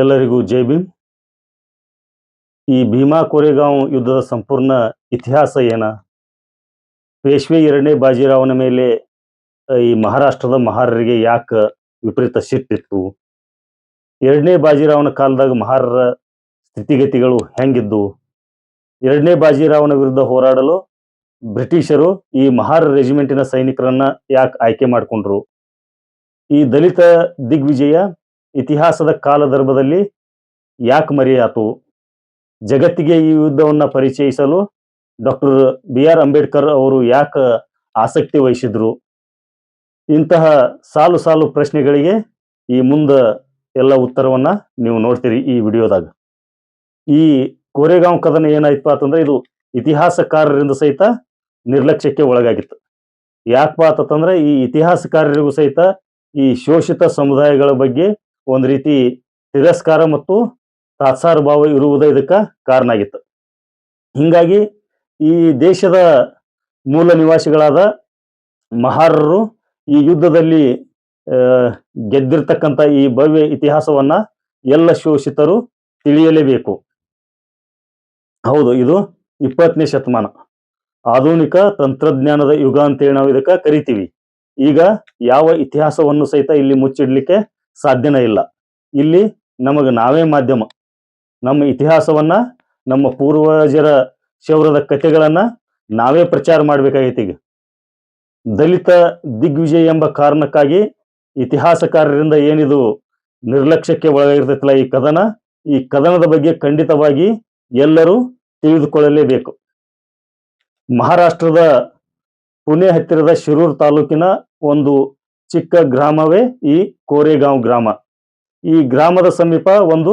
ಎಲ್ಲರಿಗೂ ಜೈ ಭೀಮ್. ಈ ಭೀಮಾ ಕೋರೆಗಾಂವ್ ಯುದ್ಧದ ಸಂಪೂರ್ಣ ಇತಿಹಾಸ ಏನ? ಪೇಶ್ವೆ ಎರಡನೇ ಬಾಜಿರಾವನ ಮೇಲೆ ಈ ಮಹಾರಾಷ್ಟ್ರದ ಮಹಾರರಿಗೆ ಯಾಕೆ ವಿಪರೀತ ಸಿಟ್ಟಿತ್ತು? ಎರಡನೇ ಬಾಜಿರಾವನ ಕಾಲದಾಗ ಮಹಾರರ ಸ್ಥಿತಿಗತಿಗಳು ಹೆಂಗಿದ್ದು ಎರಡನೇ ಬಾಜಿರಾವನ ವಿರುದ್ಧ ಹೋರಾಡಲು ಬ್ರಿಟಿಷರು ಈ ಮಹಾರ ರೆಜಿಮೆಂಟಿನ ಸೈನಿಕರನ್ನ ಯಾಕೆ ಆಯ್ಕೆ ಮಾಡಿಕೊಂಡ್ರು? ಈ ದಲಿತ ದಿಗ್ವಿಜಯ ಇತಿಹಾಸದ ಕಾಲದರ್ಭದಲ್ಲಿ ಯಾಕೆ ಮರೆಯಾತು? ಜಗತ್ತಿಗೆ ಈ ಯುದ್ಧವನ್ನ ಪರಿಚಯಿಸಲು ಡಾಕ್ಟರ್ ಬಿ ಆರ್ ಅಂಬೇಡ್ಕರ್ ಅವರು ಯಾಕೆ ಆಸಕ್ತಿ ವಹಿಸಿದ್ರು? ಇಂತಹ ಸಾಲು ಸಾಲು ಪ್ರಶ್ನೆಗಳಿಗೆ ಈ ಮುಂದ ಎಲ್ಲ ಉತ್ತರವನ್ನ ನೀವು ನೋಡ್ತೀರಿ ಈ ವಿಡಿಯೋದಾಗ. ಈ ಕೋರೆಗಾಂವ್ ಕದನ ಏನಾಯ್ತಪ್ಪ ಅಂತಂದ್ರೆ ಇದು ಇತಿಹಾಸಕಾರರಿಂದ ಸಹಿತ ನಿರ್ಲಕ್ಷ್ಯಕ್ಕೆ ಒಳಗಾಗಿತ್ತು. ಯಾಕಪ್ಪ ಅಂತಂದ್ರೆ ಈ ಇತಿಹಾಸಕಾರರಿಗೂ ಸಹಿತ ಈ ಶೋಷಿತ ಸಮುದಾಯಗಳ ಬಗ್ಗೆ ಒಂದ್ ರೀತಿ ತಿರಸ್ಕಾರ ಮತ್ತು ತಾತ್ಸಾರ ಭಾವ ಇರುವುದೇ ಇದಕ್ಕ ಕಾರಣ ಆಗಿತ್ತು. ಹಿಂಗಾಗಿ ಈ ದೇಶದ ಮೂಲ ನಿವಾಸಿಗಳಾದ ಮಹಾರರು ಈ ಯುದ್ಧದಲ್ಲಿ ಗೆದ್ದಿರ್ತಕ್ಕಂಥ ಈ ಭವ್ಯ ಇತಿಹಾಸವನ್ನ ಎಲ್ಲ ಶೋಷಿತರು ತಿಳಿಯಲೇಬೇಕು. ಹೌದು, ಇದು ಇಪ್ಪತ್ತನೇ ಶತಮಾನ. ಆಧುನಿಕ ತಂತ್ರಜ್ಞಾನದ ಯುಗ ಅಂತೇಳಿ ನಾವು ಇದಕ್ಕೆ ಕರಿತೀವಿ. ಈಗ ಯಾವ ಇತಿಹಾಸವನ್ನು ಸಹಿತ ಇಲ್ಲಿ ಮುಚ್ಚಿಡ್ಲಿಕ್ಕೆ ಸಾಧ್ಯನೇ ಇಲ್ಲ. ಇಲ್ಲಿ ನಮಗೆ ನಾವೇ ಮಾಧ್ಯಮ. ನಮ್ಮ ಇತಿಹಾಸವನ್ನ, ನಮ್ಮ ಪೂರ್ವಜರ ಶೌರ್ಯದ ಕಥೆಗಳನ್ನ ನಾವೇ ಪ್ರಚಾರ ಮಾಡಬೇಕಾಗೈತಿ ಈಗ. ದಲಿತ ದಿಗ್ವಿಜಯ ಎಂಬ ಕಾರಣಕ್ಕಾಗಿ ಇತಿಹಾಸಕಾರರಿಂದ ಏನಿದು ನಿರ್ಲಕ್ಷ್ಯಕ್ಕೆ ಒಳಗಾಗಿರ್ತೈತಲ್ಲ ಈ ಕದನ, ಈ ಕದನದ ಬಗ್ಗೆ ಖಂಡಿತವಾಗಿ ಎಲ್ಲರೂ ತಿಳಿದುಕೊಳ್ಳಲೇಬೇಕು. ಮಹಾರಾಷ್ಟ್ರದ ಪುಣೆ ಹತ್ತಿರದ ಶಿರೂರ್ ತಾಲೂಕಿನ ಒಂದು ಚಿಕ್ಕ ಗ್ರಾಮವೇ ಈ ಕೋರೆಗಾಂವ್ ಗ್ರಾಮ. ಈ ಗ್ರಾಮದ ಸಮೀಪ ಒಂದು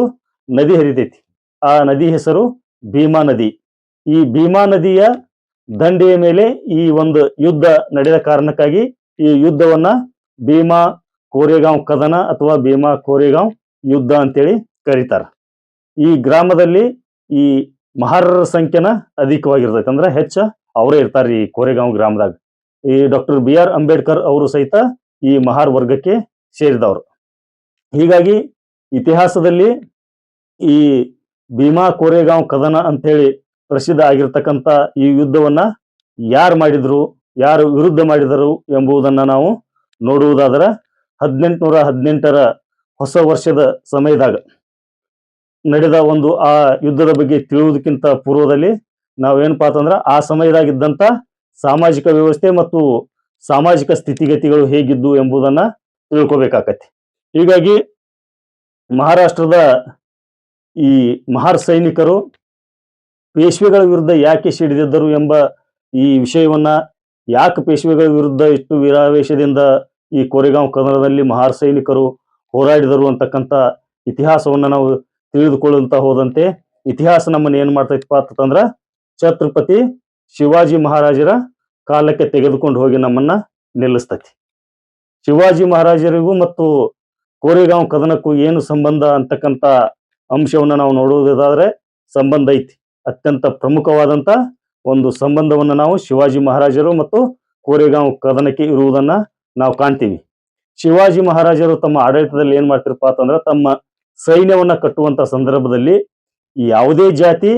ನದಿ ಹರಿತೈತಿ. ಆ ನದಿ ಹೆಸರು ಭೀಮಾ ನದಿ. ಈ ಭೀಮಾ ನದಿಯ ದಂಡೆಯ ಮೇಲೆ ಈ ಒಂದು ಯುದ್ಧ ನಡೆದ ಕಾರಣಕ್ಕಾಗಿ ಈ ಯುದ್ಧವನ್ನ ಭೀಮಾ ಕೋರೆಗಾಂವ್ ಕದನ ಅಥವಾ ಭೀಮಾ ಕೋರೆಗಾಂವ್ ಯುದ್ಧ ಅಂತೇಳಿ ಕರೀತಾರ. ಈ ಗ್ರಾಮದಲ್ಲಿ ಈ ಮಹಾರರ ಸಂಖ್ಯೆನ ಅಧಿಕವಾಗಿರ್ತೈತೆ. ಅಂದ್ರೆ ಹೆಚ್ಚ ಅವರೇ ಇರ್ತಾರೆ ಈ ಕೋರೆಗಾಂವ್ ಗ್ರಾಮದಾಗ. ಈ ಡಾಕ್ಟರ್ ಬಿ ಆರ್ ಅಂಬೇಡ್ಕರ್ ಅವರು ಸಹಿತ ಈ ಮಹಾರ್ ವರ್ಗಕ್ಕೆ ಸೇರಿದವರು. ಹೀಗಾಗಿ ಇತಿಹಾಸದಲ್ಲಿ ಈ ಭೀಮಾ ಕೋರೆಗಾಂವ್ ಕದನ ಅಂತೇಳಿ ಪ್ರಸಿದ್ಧ ಆಗಿರ್ತಕ್ಕಂಥ ಈ ಯುದ್ಧವನ್ನ ಯಾರು ಮಾಡಿದ್ರು, ಯಾರು ವಿರುದ್ಧ ಮಾಡಿದರು ಎಂಬುದನ್ನ ನಾವು ನೋಡುವುದಾದರೆ ಹದಿನೆಂಟುನೂರ ಹದಿನೆಂಟರ ಹೊಸ ವರ್ಷದ ಸಮಯದಾಗ ನಡೆದ ಒಂದು ಆ ಯುದ್ಧದ ಬಗ್ಗೆ ತಿಳಿಯುವುದಕ್ಕಿಂತ ಪೂರ್ವದಲ್ಲಿ ನಾವೇನಪ್ಪಾ ಅಂತಂದ್ರೆ ಆ ಸಮಯದಾಗಿದ್ದಂಥ ಸಾಮಾಜಿಕ ವ್ಯವಸ್ಥೆ ಮತ್ತು ಸಾಮಾಜಿಕ ಸ್ಥಿತಿಗತಿಗಳು ಹೇಗಿದ್ದು ಎಂಬುದನ್ನ ತಿಳ್ಕೊಬೇಕಾಕತಿ. ಹೀಗಾಗಿ ಮಹಾರಾಷ್ಟ್ರದ ಈ ಮಹಾರ್ ಸೈನಿಕರು ಪೇಶ್ವೆಗಳ ವಿರುದ್ಧ ಯಾಕೆ ಸಿಡಿದಿದ್ದರು ಎಂಬ ಈ ವಿಷಯವನ್ನ ಯಾಕೆ ಪೇಶ್ವೆಗಳ ವಿರುದ್ಧ ಇಷ್ಟು ವೀರಾವೇಶದಿಂದ ಈ ಕೋರೆಗಾಂವ್ ಕನ್ನಡದಲ್ಲಿ ಮಹಾರ್ ಸೈನಿಕರು ಹೋರಾಡಿದರು ಅಂತಕ್ಕಂಥ ಇತಿಹಾಸವನ್ನ ನಾವು ತಿಳಿದುಕೊಳ್ಳುವಂತ ಹೋದಂತೆ ಇತಿಹಾಸ ನಮ್ಮನ್ನು ಏನ್ ಮಾಡ್ತೈತಪ್ಪ ಅಂತಂದ್ರ ಛತ್ರಪತಿ ಶಿವಾಜಿ ಮಹಾರಾಜರ ಕಾಲಕ್ಕೆ ತೆಗೆದುಕೊಂಡು ಹೋಗಿ ನಮ್ಮನ್ನ ನಿಲ್ಲಿಸ್ತತಿ. ಶಿವಾಜಿ ಮಹಾರಾಜರಿಗೂ ಮತ್ತು ಕೋರೆಗಾಂವ್ ಕದನಕ್ಕೂ ಏನು ಸಂಬಂಧ ಅಂತಕ್ಕಂಥ ಅಂಶವನ್ನ ನಾವು ನೋಡುವುದಾದ್ರೆ ಸಂಬಂಧ ಐತಿ. ಅತ್ಯಂತ ಪ್ರಮುಖವಾದಂತ ಒಂದು ಸಂಬಂಧವನ್ನ ನಾವು ಶಿವಾಜಿ ಮಹಾರಾಜರು ಮತ್ತು ಕೋರೆಗಾಂವ್ ಕದನಕ್ಕೆ ಇರುವುದನ್ನ ನಾವು ಕಾಣ್ತೀವಿ. ಶಿವಾಜಿ ಮಹಾರಾಜರು ತಮ್ಮ ಆಡಳಿತದಲ್ಲಿ ಏನ್ ಮಾಡ್ತಿರಪ್ಪ ಅಂತಂದ್ರೆ ತಮ್ಮ ಸೈನ್ಯವನ್ನ ಕಟ್ಟುವಂತ ಸಂದರ್ಭದಲ್ಲಿ ಯಾವುದೇ ಜಾತಿ,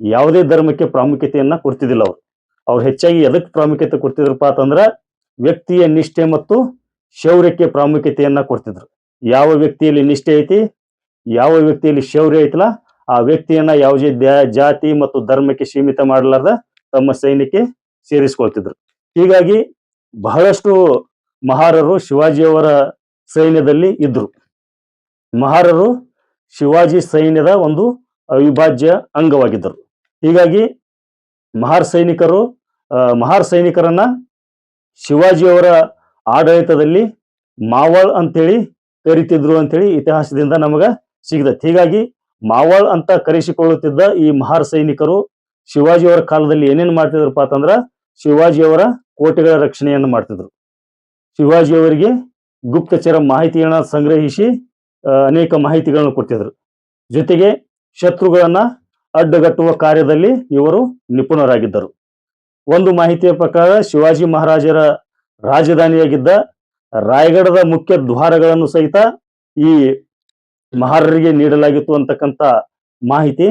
ಯಾವುದೇ ಧರ್ಮಕ್ಕೆ ಪ್ರಾಮುಖ್ಯತೆಯನ್ನ ಕೊಡ್ತಿದ್ದಿಲ್ಲ ಅವ್ರು. ಅವ್ರು ಹೆಚ್ಚಾಗಿ ಎದಕ್ ಪ್ರಾಮುಖ್ಯತೆ ಕೊಡ್ತಿದ್ರಪ್ಪ ಅಂತಂದ್ರ ವ್ಯಕ್ತಿಯ ನಿಷ್ಠೆ ಮತ್ತು ಶೌರ್ಯಕ್ಕೆ ಪ್ರಾಮುಖ್ಯತೆಯನ್ನ ಕೊಡ್ತಿದ್ರು. ಯಾವ ವ್ಯಕ್ತಿಯಲ್ಲಿ ನಿಷ್ಠೆ ಐತಿ? ಯಾವ ವ್ಯಕ್ತಿಯಲ್ಲಿ ಶೌರ್ಯ ಐತಲ್ಲ, ಆ ವ್ಯಕ್ತಿಯನ್ನ ಯಾವುದೇ ಜಾತಿ ಮತ್ತು ಧರ್ಮಕ್ಕೆ ಸೀಮಿತ ಮಾಡಲಾರ್ದ ತಮ್ಮ ಸೈನ್ಯಕ್ಕೆ ಸೇರಿಸ್ಕೊಳ್ತಿದ್ರು. ಹೀಗಾಗಿ ಬಹಳಷ್ಟು ಮಹಾರರು ಶಿವಾಜಿಯವರ ಸೈನ್ಯದಲ್ಲಿ ಇದ್ರು. ಮಹಾರರು ಶಿವಾಜಿ ಸೈನ್ಯದ ಒಂದು ಅವಿಭಾಜ್ಯ ಅಂಗವಾಗಿದ್ದರು. ಹೀಗಾಗಿ ಮಹಾರ್ ಸೈನಿಕರು ಮಹಾರ್ ಸೈನಿಕರನ್ನ ಶಿವಾಜಿಯವರ ಆಡಳಿತದಲ್ಲಿ ಮಾವಳ್ ಅಂತೇಳಿ ಕರಿತಿದ್ರು ಅಂತೇಳಿ ಇತಿಹಾಸದಿಂದ ನಮಗ ಸಿಗ್ತೈತಿ ಹೀಗಾಗಿ ಮಾವಳ್ ಅಂತ ಕರೆಸಿಕೊಳ್ಳುತ್ತಿದ್ದ ಈ ಮಹಾರ್ ಸೈನಿಕರು ಶಿವಾಜಿಯವರ ಕಾಲದಲ್ಲಿ ಏನೇನ್ ಮಾಡ್ತಿದ್ರಪ್ಪ ಅಂತಂದ್ರ ಶಿವಾಜಿಯವರ ಕೋಟೆಗಳ ರಕ್ಷಣೆಯನ್ನು ಮಾಡ್ತಿದ್ರು. ಶಿವಾಜಿಯವರಿಗೆ ಗುಪ್ತಚರ ಮಾಹಿತಿಗಳನ್ನ ಸಂಗ್ರಹಿಸಿ ಅನೇಕ ಮಾಹಿತಿಗಳನ್ನು ಕೊಡ್ತಿದ್ರು. ಜೊತೆಗೆ ಶತ್ರುಗಳನ್ನ ಅಡ್ಡಗಟ್ಟುವ ಕಾರ್ಯದಲ್ಲಿ ಇವರು ನಿಪುಣರಾಗಿದ್ದರು. ಒಂದು ಮಾಹಿತಿಯ ಪ್ರಕಾರ ಶಿವಾಜಿ ಮಹಾರಾಜರ ರಾಜಧಾನಿಯಾಗಿದ್ದ ರಾಯಗಢದ ಮುಖ್ಯ ದ್ವಾರಗಳನ್ನು ಸಹಿತ ಈ ಮಹಾರರಿಗೆ ನೀಡಲಾಗಿತ್ತು ಅಂತಕ್ಕಂಥ ಮಾಹಿತಿ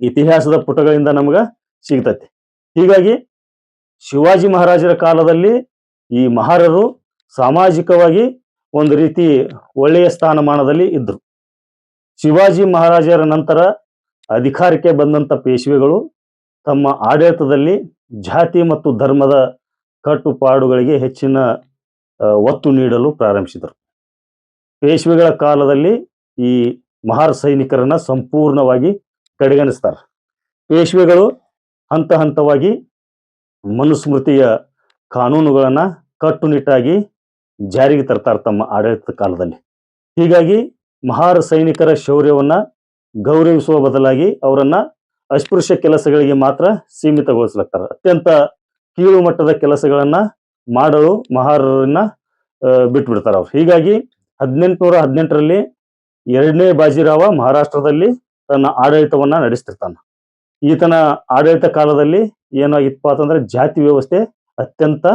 ಇತಿಹಾಸದ ಪುಟಗಳಿಂದ ನಮಗ ಸಿಗ್ತೈತಿ. ಹೀಗಾಗಿ ಶಿವಾಜಿ ಮಹಾರಾಜರ ಕಾಲದಲ್ಲಿ ಈ ಮಹಾರರು ಸಾಮಾಜಿಕವಾಗಿ ಒಂದು ರೀತಿ ಒಳ್ಳೆಯ ಸ್ಥಾನಮಾನದಲ್ಲಿ ಇದ್ರು. ಶಿವಾಜಿ ಮಹಾರಾಜರ ನಂತರ ಅಧಿಕಾರಕ್ಕೆ ಬಂದಂತ ಪೇಶ್ವೆಗಳು ತಮ್ಮ ಆಡಳಿತದಲ್ಲಿ ಜಾತಿ ಮತ್ತು ಧರ್ಮದ ಕಟ್ಟುಪಾಡುಗಳಿಗೆ ಹೆಚ್ಚಿನ ಒತ್ತು ನೀಡಲು ಪ್ರಾರಂಭಿಸಿದರು. ಪೇಶ್ವೆಗಳ ಕಾಲದಲ್ಲಿ ಈ ಮಹಾರ್ ಸೈನಿಕರನ್ನ ಸಂಪೂರ್ಣವಾಗಿ ಕಡೆಗಣಿಸ್ತಾರೆ. ಪೇಶ್ವೆಗಳು ಹಂತ ಹಂತವಾಗಿ ಮನುಸ್ಮೃತಿಯ ಕಾನೂನುಗಳನ್ನ ಕಟ್ಟುನಿಟ್ಟಾಗಿ ಜಾರಿಗೆ ತರ್ತಾರೆ ತಮ್ಮ ಆಡಳಿತದ ಕಾಲದಲ್ಲಿ. ಹೀಗಾಗಿ ಮಹಾರ ಸೈನಿಕರ ಶೌರ್ಯವನ್ನ ಗೌರವಿಸುವ ಬದಲಾಗಿ ಅವರನ್ನ ಅಸ್ಪೃಶ್ಯ ಕೆಲಸಗಳಿಗೆ ಮಾತ್ರ ಸೀಮಿತಗೊಳಿಸ್ಲಾಗ್ತಾರೆ ಅತ್ಯಂತ ಕೀಳು ಮಟ್ಟದ ಕೆಲಸಗಳನ್ನ ಮಾಡಲು ಮಹಾರರನ್ನ ಬಿಟ್ಟು ಬಿಟ್ಬಿಡ್ತಾರೆ ಅವ್ರು. ಹೀಗಾಗಿ ಹದಿನೆಂಟುನೂರ ಹದಿನೆಂಟರಲ್ಲಿ ಎರಡನೇ ಬಾಜಿರಾವ ಮಹಾರಾಷ್ಟ್ರದಲ್ಲಿ ತನ್ನ ಆಡಳಿತವನ್ನ ನಡೆಸ್ತಿರ್ತಾನ. ಈತನ ಆಡಳಿತ ಕಾಲದಲ್ಲಿ ಏನಾಗಿತ್ತಪ್ಪ ಅಂತಂದ್ರೆ ಜಾತಿ ವ್ಯವಸ್ಥೆ ಅತ್ಯಂತ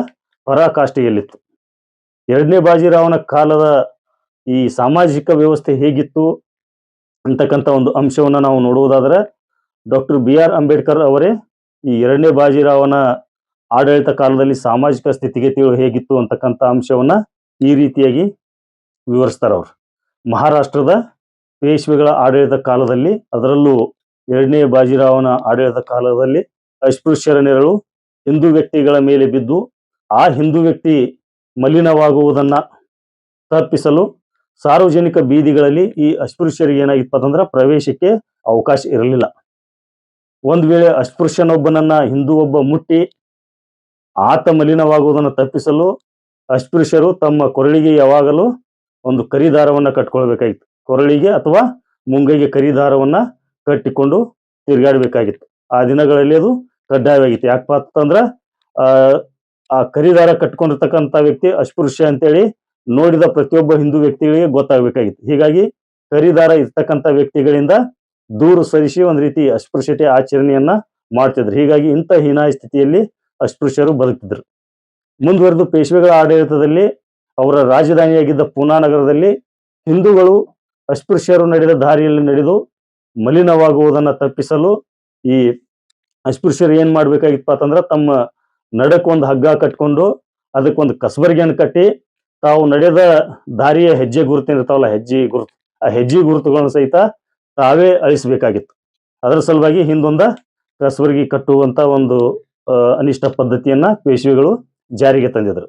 ಪರಾಕಾಷ್ಠೆಯಲ್ಲಿತ್ತು. ಎರಡನೇ ಬಾಜಿರಾವನ ಕಾಲದ ಈ ಸಾಮಾಜಿಕ ವ್ಯವಸ್ಥೆ ಹೇಗಿತ್ತು ಅಂತಕ್ಕಂಥ ಒಂದು ಅಂಶವನ್ನ ನಾವು ನೋಡುವುದಾದ್ರೆ ಡಾಕ್ಟರ್ ಬಿ ಆರ್ ಅಂಬೇಡ್ಕರ್ ಅವರೇ, ಈ ಎರಡನೇ ಬಾಜಿರಾವನ ಆಡಳಿತ ಕಾಲದಲ್ಲಿ ಸಾಮಾಜಿಕ ಸ್ಥಿತಿಗತಿಗಳು ಹೇಗಿತ್ತು ಅಂತಕ್ಕಂಥ ಅಂಶವನ್ನ ಈ ರೀತಿಯಾಗಿ ವಿವರಿಸ್ತಾರ ಅವರು. ಮಹಾರಾಷ್ಟ್ರದ ಪೇಶ್ವೆಗಳ ಆಡಳಿತ ಕಾಲದಲ್ಲಿ, ಅದರಲ್ಲೂ ಎರಡನೇ ಬಾಜಿರಾವನ ಆಡಳಿತ ಕಾಲದಲ್ಲಿ ಅಸ್ಪೃಶ್ಯರ ನೆರಳು ಹಿಂದೂ ವ್ಯಕ್ತಿಗಳ ಮೇಲೆ ಬಿದ್ದು, ಆ ಹಿಂದೂ ವ್ಯಕ್ತಿ ಮಲಿನವಾಗುವುದನ್ನ ತಪ್ಪಿಸಲು ಸಾರ್ವಜನಿಕ ಬೀದಿಗಳಲ್ಲಿ ಈ ಅಸ್ಪೃಶ್ಯರಿಗೆ ಏನಾಗಿತ್ತು ಅಂತಂದ್ರೆ ಪ್ರವೇಶಕ್ಕೆ ಅವಕಾಶ ಇರಲಿಲ್ಲ. ಒಂದ್ ವೇಳೆ ಅಸ್ಪೃಶ್ಯನೊಬ್ಬನನ್ನ ಹಿಂದೂ ಒಬ್ಬ ಮುಟ್ಟಿ ಆತ ಮಲಿನವಾಗುವುದನ್ನು ತಪ್ಪಿಸಲು ಅಸ್ಪೃಶ್ಯರು ತಮ್ಮ ಕೊರಳಿಗೆ ಯಾವಾಗಲೂ ಒಂದು ಕರಿದಾರವನ್ನ ಕಟ್ಕೊಳ್ಬೇಕಾಗಿತ್ತು. ಕೊರಳಿಗೆ ಅಥವಾ ಮುಂಗೈಗೆ ಕರಿದಾರವನ್ನ ಕಟ್ಟಿಕೊಂಡು ತಿರುಗಾಡಬೇಕಾಗಿತ್ತು. ಆ ದಿನಗಳಲ್ಲಿ ಅದು ಕಡ್ಡಾಯವಾಗಿತ್ತು. ಯಾಕಪ್ಪ ಅಂತಂದ್ರ ಆ ಕರಿದಾರ ಕಟ್ಕೊಂಡಿರ್ತಕ್ಕಂಥ ವ್ಯಕ್ತಿ ಅಸ್ಪೃಶ್ಯ ಅಂತೇಳಿ ನೋಡಿದ ಪ್ರತಿಯೊಬ್ಬ ಹಿಂದೂ ವ್ಯಕ್ತಿಗಳಿಗೆ ಗೊತ್ತಾಗಬೇಕಾಗಿತ್ತು. ಹೀಗಾಗಿ ಕರಿದಾರ ಇರ್ತಕ್ಕಂಥ ವ್ಯಕ್ತಿಗಳಿಂದ ದೂರ ಸರಿಸಿ ಒಂದ್ ರೀತಿ ಅಸ್ಪೃಶ್ಯತೆ ಆಚರಣೆಯನ್ನ ಮಾಡ್ತಿದ್ರು. ಹೀಗಾಗಿ ಇಂಥ ಹೀನಾಯ ಸ್ಥಿತಿಯಲ್ಲಿ ಅಸ್ಪೃಶ್ಯರು ಬದುಕ್ತಿದ್ರು. ಮುಂದುವರೆದು ಪೇಶ್ವೆಗಳ ಆಡಳಿತದಲ್ಲಿ ಅವರ ರಾಜಧಾನಿಯಾಗಿದ್ದ ಪೂನಾ ನಗರದಲ್ಲಿ ಹಿಂದೂಗಳು ಅಸ್ಪೃಶ್ಯರು ನಡೆದ ದಾರಿಯಲ್ಲಿ ನಡೆದು ಮಲಿನವಾಗುವುದನ್ನ ತಪ್ಪಿಸಲು ಈ ಅಸ್ಪೃಶ್ಯರು ಏನ್ ಮಾಡ್ಬೇಕಾಗಿತ್ತಪ್ಪ ಅಂತಂದ್ರ ತಮ್ಮ ನಡಕ್ಕೊಂದು ಹಗ್ಗ ಕಟ್ಕೊಂಡು ಅದಕ್ಕೊಂದು ಕಸಬರಿಗೆಯನ್ನು ಕಟ್ಟಿ ತಾವು ನಡೆದ ದಾರಿಯ ಹೆಜ್ಜೆ ಗುರುತಿನಿರ್ತಾವಲ್ಲ ಹೆಜ್ಜೆ ಗುರುತು. ಆ ಹೆಜ್ಜೆ ಗುರುತುಗಳನ್ನು ಸಹಿತ ತಾವೇ ಅಳಿಸಬೇಕಾಗಿತ್ತು. ಅದರ ಸಲುವಾಗಿ ಹಿಂದೊಂದ ಕಸಬರಿಗಿ ಕಟ್ಟುವಂತ ಒಂದು ಅನಿಷ್ಟ ಪದ್ಧತಿಯನ್ನ ಪೇಶ್ವೆಗಳು ಜಾರಿಗೆ ತಂದಿದ್ರು.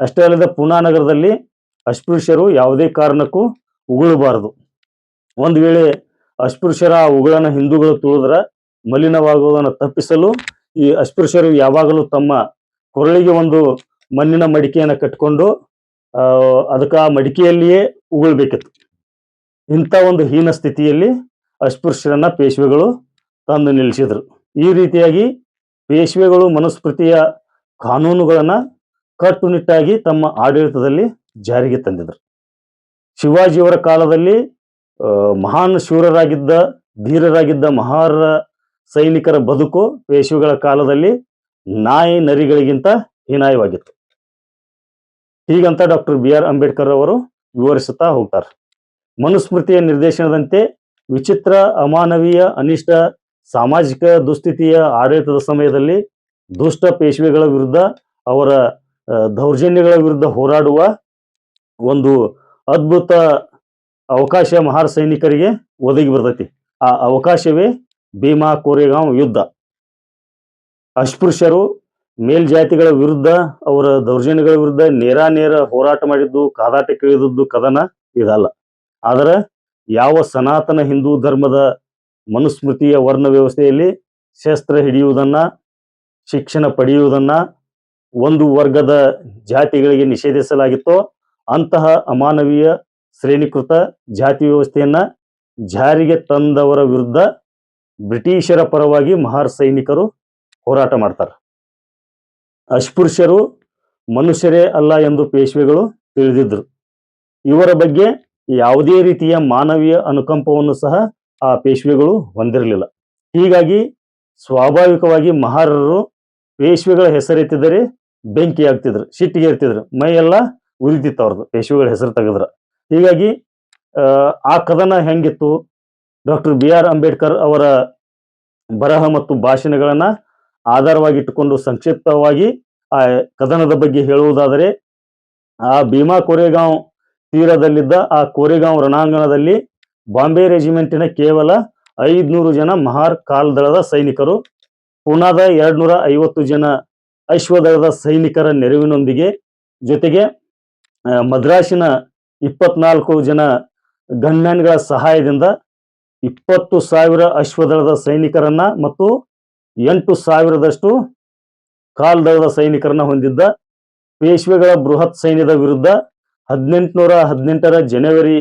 ಅಷ್ಟೇ ಅಲ್ಲದೆ ಪೂನಾ ನಗರದಲ್ಲಿ ಅಸ್ಪೃಶ್ಯರು ಯಾವುದೇ ಕಾರಣಕ್ಕೂ ಉಗುಳಬಾರದು. ಒಂದು ವೇಳೆ ಅಸ್ಪೃಶ್ಯರ ಉಗುಳನ್ನ ಹಿಂದೂಗಳು ತುಳಿದ್ರ ಮಲಿನವಾಗುವುದನ್ನು ತಪ್ಪಿಸಲು ಈ ಅಸ್ಪೃಶ್ಯರು ಯಾವಾಗಲೂ ತಮ್ಮ ಕೊರಳಿಗೆ ಒಂದು ಮಣ್ಣಿನ ಮಡಿಕೆಯನ್ನು ಕಟ್ಕೊಂಡು ಅದಕ್ಕೆ ಆ ಮಡಿಕೆಯಲ್ಲಿಯೇ ಉಗುಳ್ಬೇಕಿತ್ತು. ಇಂಥ ಒಂದು ಹೀನ ಸ್ಥಿತಿಯಲ್ಲಿ ಅಸ್ಪೃಶ್ಯರನ್ನ ಪೇಶ್ವೆಗಳು ತಂದು ನಿಲ್ಲಿಸಿದ್ರು. ಈ ರೀತಿಯಾಗಿ ಪೇಶ್ವೆಗಳು ಮನುಸ್ಮೃತಿಯ ಕಾನೂನುಗಳನ್ನ ಕಟ್ಟುನಿಟ್ಟಾಗಿ ತಮ್ಮ ಆಡಳಿತದಲ್ಲಿ ಜಾರಿಗೆ ತಂದಿದ್ರು. ಶಿವಾಜಿಯವರ ಕಾಲದಲ್ಲಿ ಮಹಾನ್ ಶೂರರಾಗಿದ್ದ, ಧೀರರಾಗಿದ್ದ ಮಹಾರ ಸೈನಿಕರ ಬದುಕು ಪೇಶ್ವೆಗಳ ಕಾಲದಲ್ಲಿ ನಾಯಿ ನರಿಗಳಿಗಿಂತ ಹೀನಾಯವಾಗಿತ್ತು. ಹೀಗಂತ ಡಾಕ್ಟರ್ ಬಿ ಆರ್ ಅಂಬೇಡ್ಕರ್ ಅವರು ವಿವರಿಸುತ್ತಾ ಹೋಗ್ತಾರೆ. ಮನುಸ್ಮೃತಿಯ ನಿರ್ದೇಶನದಂತೆ ವಿಚಿತ್ರ, ಅಮಾನವೀಯ, ಅನಿಷ್ಟ, ಸಾಮಾಜಿಕ ದುಸ್ಥಿತಿಯ ಆಡಳಿತದ ಸಮಯದಲ್ಲಿ ದುಷ್ಟ ಪೇಶ್ವೆಗಳ ವಿರುದ್ಧ ಅವರ ದೌರ್ಜನ್ಯಗಳ ವಿರುದ್ಧ ಹೋರಾಡುವ ಒಂದು ಅದ್ಭುತ ಅವಕಾಶ ಮಹಾರ್ ಸೈನಿಕರಿಗೆ ಒದಗಿ ಬರ್ತೈತಿ. ಆ ಅವಕಾಶವೇ ಭೀಮಾ ಕೋರೆಗಾಂವ್ ಯುದ್ಧ. ಅಸ್ಪೃಶ್ಯರು, ಮೇಲ್ಜಾತಿಗಳ ವಿರುದ್ಧ ಅವರ ದೌರ್ಜನ್ಯಗಳ ವಿರುದ್ಧ ನೇರ ಹೋರಾಟ ಮಾಡಿದ್ದು ಕಾದಾಟಕ್ಕೆ ಇಳಿದದ್ದು ಕದನ ಇದಲ್ಲ. ಆದರೆ ಯಾವ ಸನಾತನ ಹಿಂದೂ ಧರ್ಮದ ಮನುಸ್ಮೃತಿಯ ವರ್ಣ ವ್ಯವಸ್ಥೆಯಲ್ಲಿ ಶಸ್ತ್ರ ಹಿಡಿಯುವುದನ್ನ, ಶಿಕ್ಷಣ ಪಡೆಯುವುದನ್ನ ಒಂದು ವರ್ಗದ ಜಾತಿಗಳಿಗೆ ನಿಷೇಧಿಸಲಾಗಿತ್ತೋ ಅಂತಹ ಅಮಾನವೀಯ ಶ್ರೇಣೀಕೃತ ಜಾತಿ ವ್ಯವಸ್ಥೆಯನ್ನ ಜಾರಿಗೆ ತಂದವರ ವಿರುದ್ಧ ಬ್ರಿಟಿಷರ ಪರವಾಗಿ ಮಹಾರ್ ಸೈನಿಕರು ಹೋರಾಟ ಮಾಡ್ತಾರೆ. ಅಸ್ಪೃಶ್ಯರು ಮನುಷ್ಯರೇ ಅಲ್ಲ ಎಂದು ಪೇಶ್ವೆಗಳು ತಿಳಿದಿದ್ರು. ಇವರ ಬಗ್ಗೆ ಯಾವುದೇ ರೀತಿಯ ಮಾನವೀಯ ಅನುಕಂಪವನ್ನು ಸಹ ಆ ಪೇಶ್ವೆಗಳು ಹೊಂದಿರಲಿಲ್ಲ. ಹೀಗಾಗಿ ಸ್ವಾಭಾವಿಕವಾಗಿ ಮಹಾರರು ಪೇಶ್ವೆಗಳ ಹೆಸರೆತ್ತಿದರೆ ಬೆಂಕಿ ಆಗ್ತಿದ್ರು ಸಿಟ್ಟಿಗೆ ಇರ್ತಿದ್ರು ಮೈ ಎಲ್ಲ ಉರಿತಿತ್ತು ಅವ್ರದ್ದು ಪೇಶ್ವೆಗಳ ಹೆಸರು ತೆಗೆದ್ರ. ಹೀಗಾಗಿ ಆ, ಆ ಕದನ ಹೆಂಗಿತ್ತು? ಡಾಕ್ಟರ್ ಬಿ ಆರ್ ಅಂಬೇಡ್ಕರ್ ಅವರ ಬರಹ ಮತ್ತು ಭಾಷಣಗಳನ್ನ ಆಧಾರವಾಗಿಟ್ಟುಕೊಂಡು ಸಂಕ್ಷಿಪ್ತವಾಗಿ ಆ ಕದನದ ಬಗ್ಗೆ ಹೇಳುವುದಾದರೆ ಆ ಭೀಮಾ ಕೋರೆಗಾಂವ್ ತೀರದಲ್ಲಿದ್ದ ಆ ಕೋರೆಗಾಂವ್ ರಣಾಂಗಣದಲ್ಲಿ ಬಾಂಬೆ ರೆಜಿಮೆಂಟಿನ ಕೇವಲ ಐದ್ನೂರು ಜನ ಮಹಾರ್ ಕಾಲ್ದಳದ ಸೈನಿಕರು, ಪುಣಾದ ಎರಡ್ನೂರ ಐವತ್ತು ಜನ ಅಶ್ವದಳದ ಸೈನಿಕರ ನೆರವಿನೊಂದಿಗೆ ಜೊತೆಗೆ ಮದ್ರಾಸಿನ ಇಪ್ಪತ್ನಾಲ್ಕು ಜನ ಗನ್ಮ್ಯಾನ್ಗಳ ಸಹಾಯದಿಂದ ಇಪ್ಪತ್ತು ಸಾವಿರ ಅಶ್ವದಳದ ಸೈನಿಕರನ್ನ ಮತ್ತು ಎಂಟು ಸಾವಿರದಷ್ಟು ಕಾಲ್ದಳದ ಸೈನಿಕರನ್ನ ಹೊಂದಿದ್ದ ಪೇಶ್ವೆಗಳ ಬೃಹತ್ ಸೈನ್ಯದ ವಿರುದ್ಧ ಹದಿನೆಂಟುನೂರ ಹದಿನೆಂಟರ ಜನವರಿ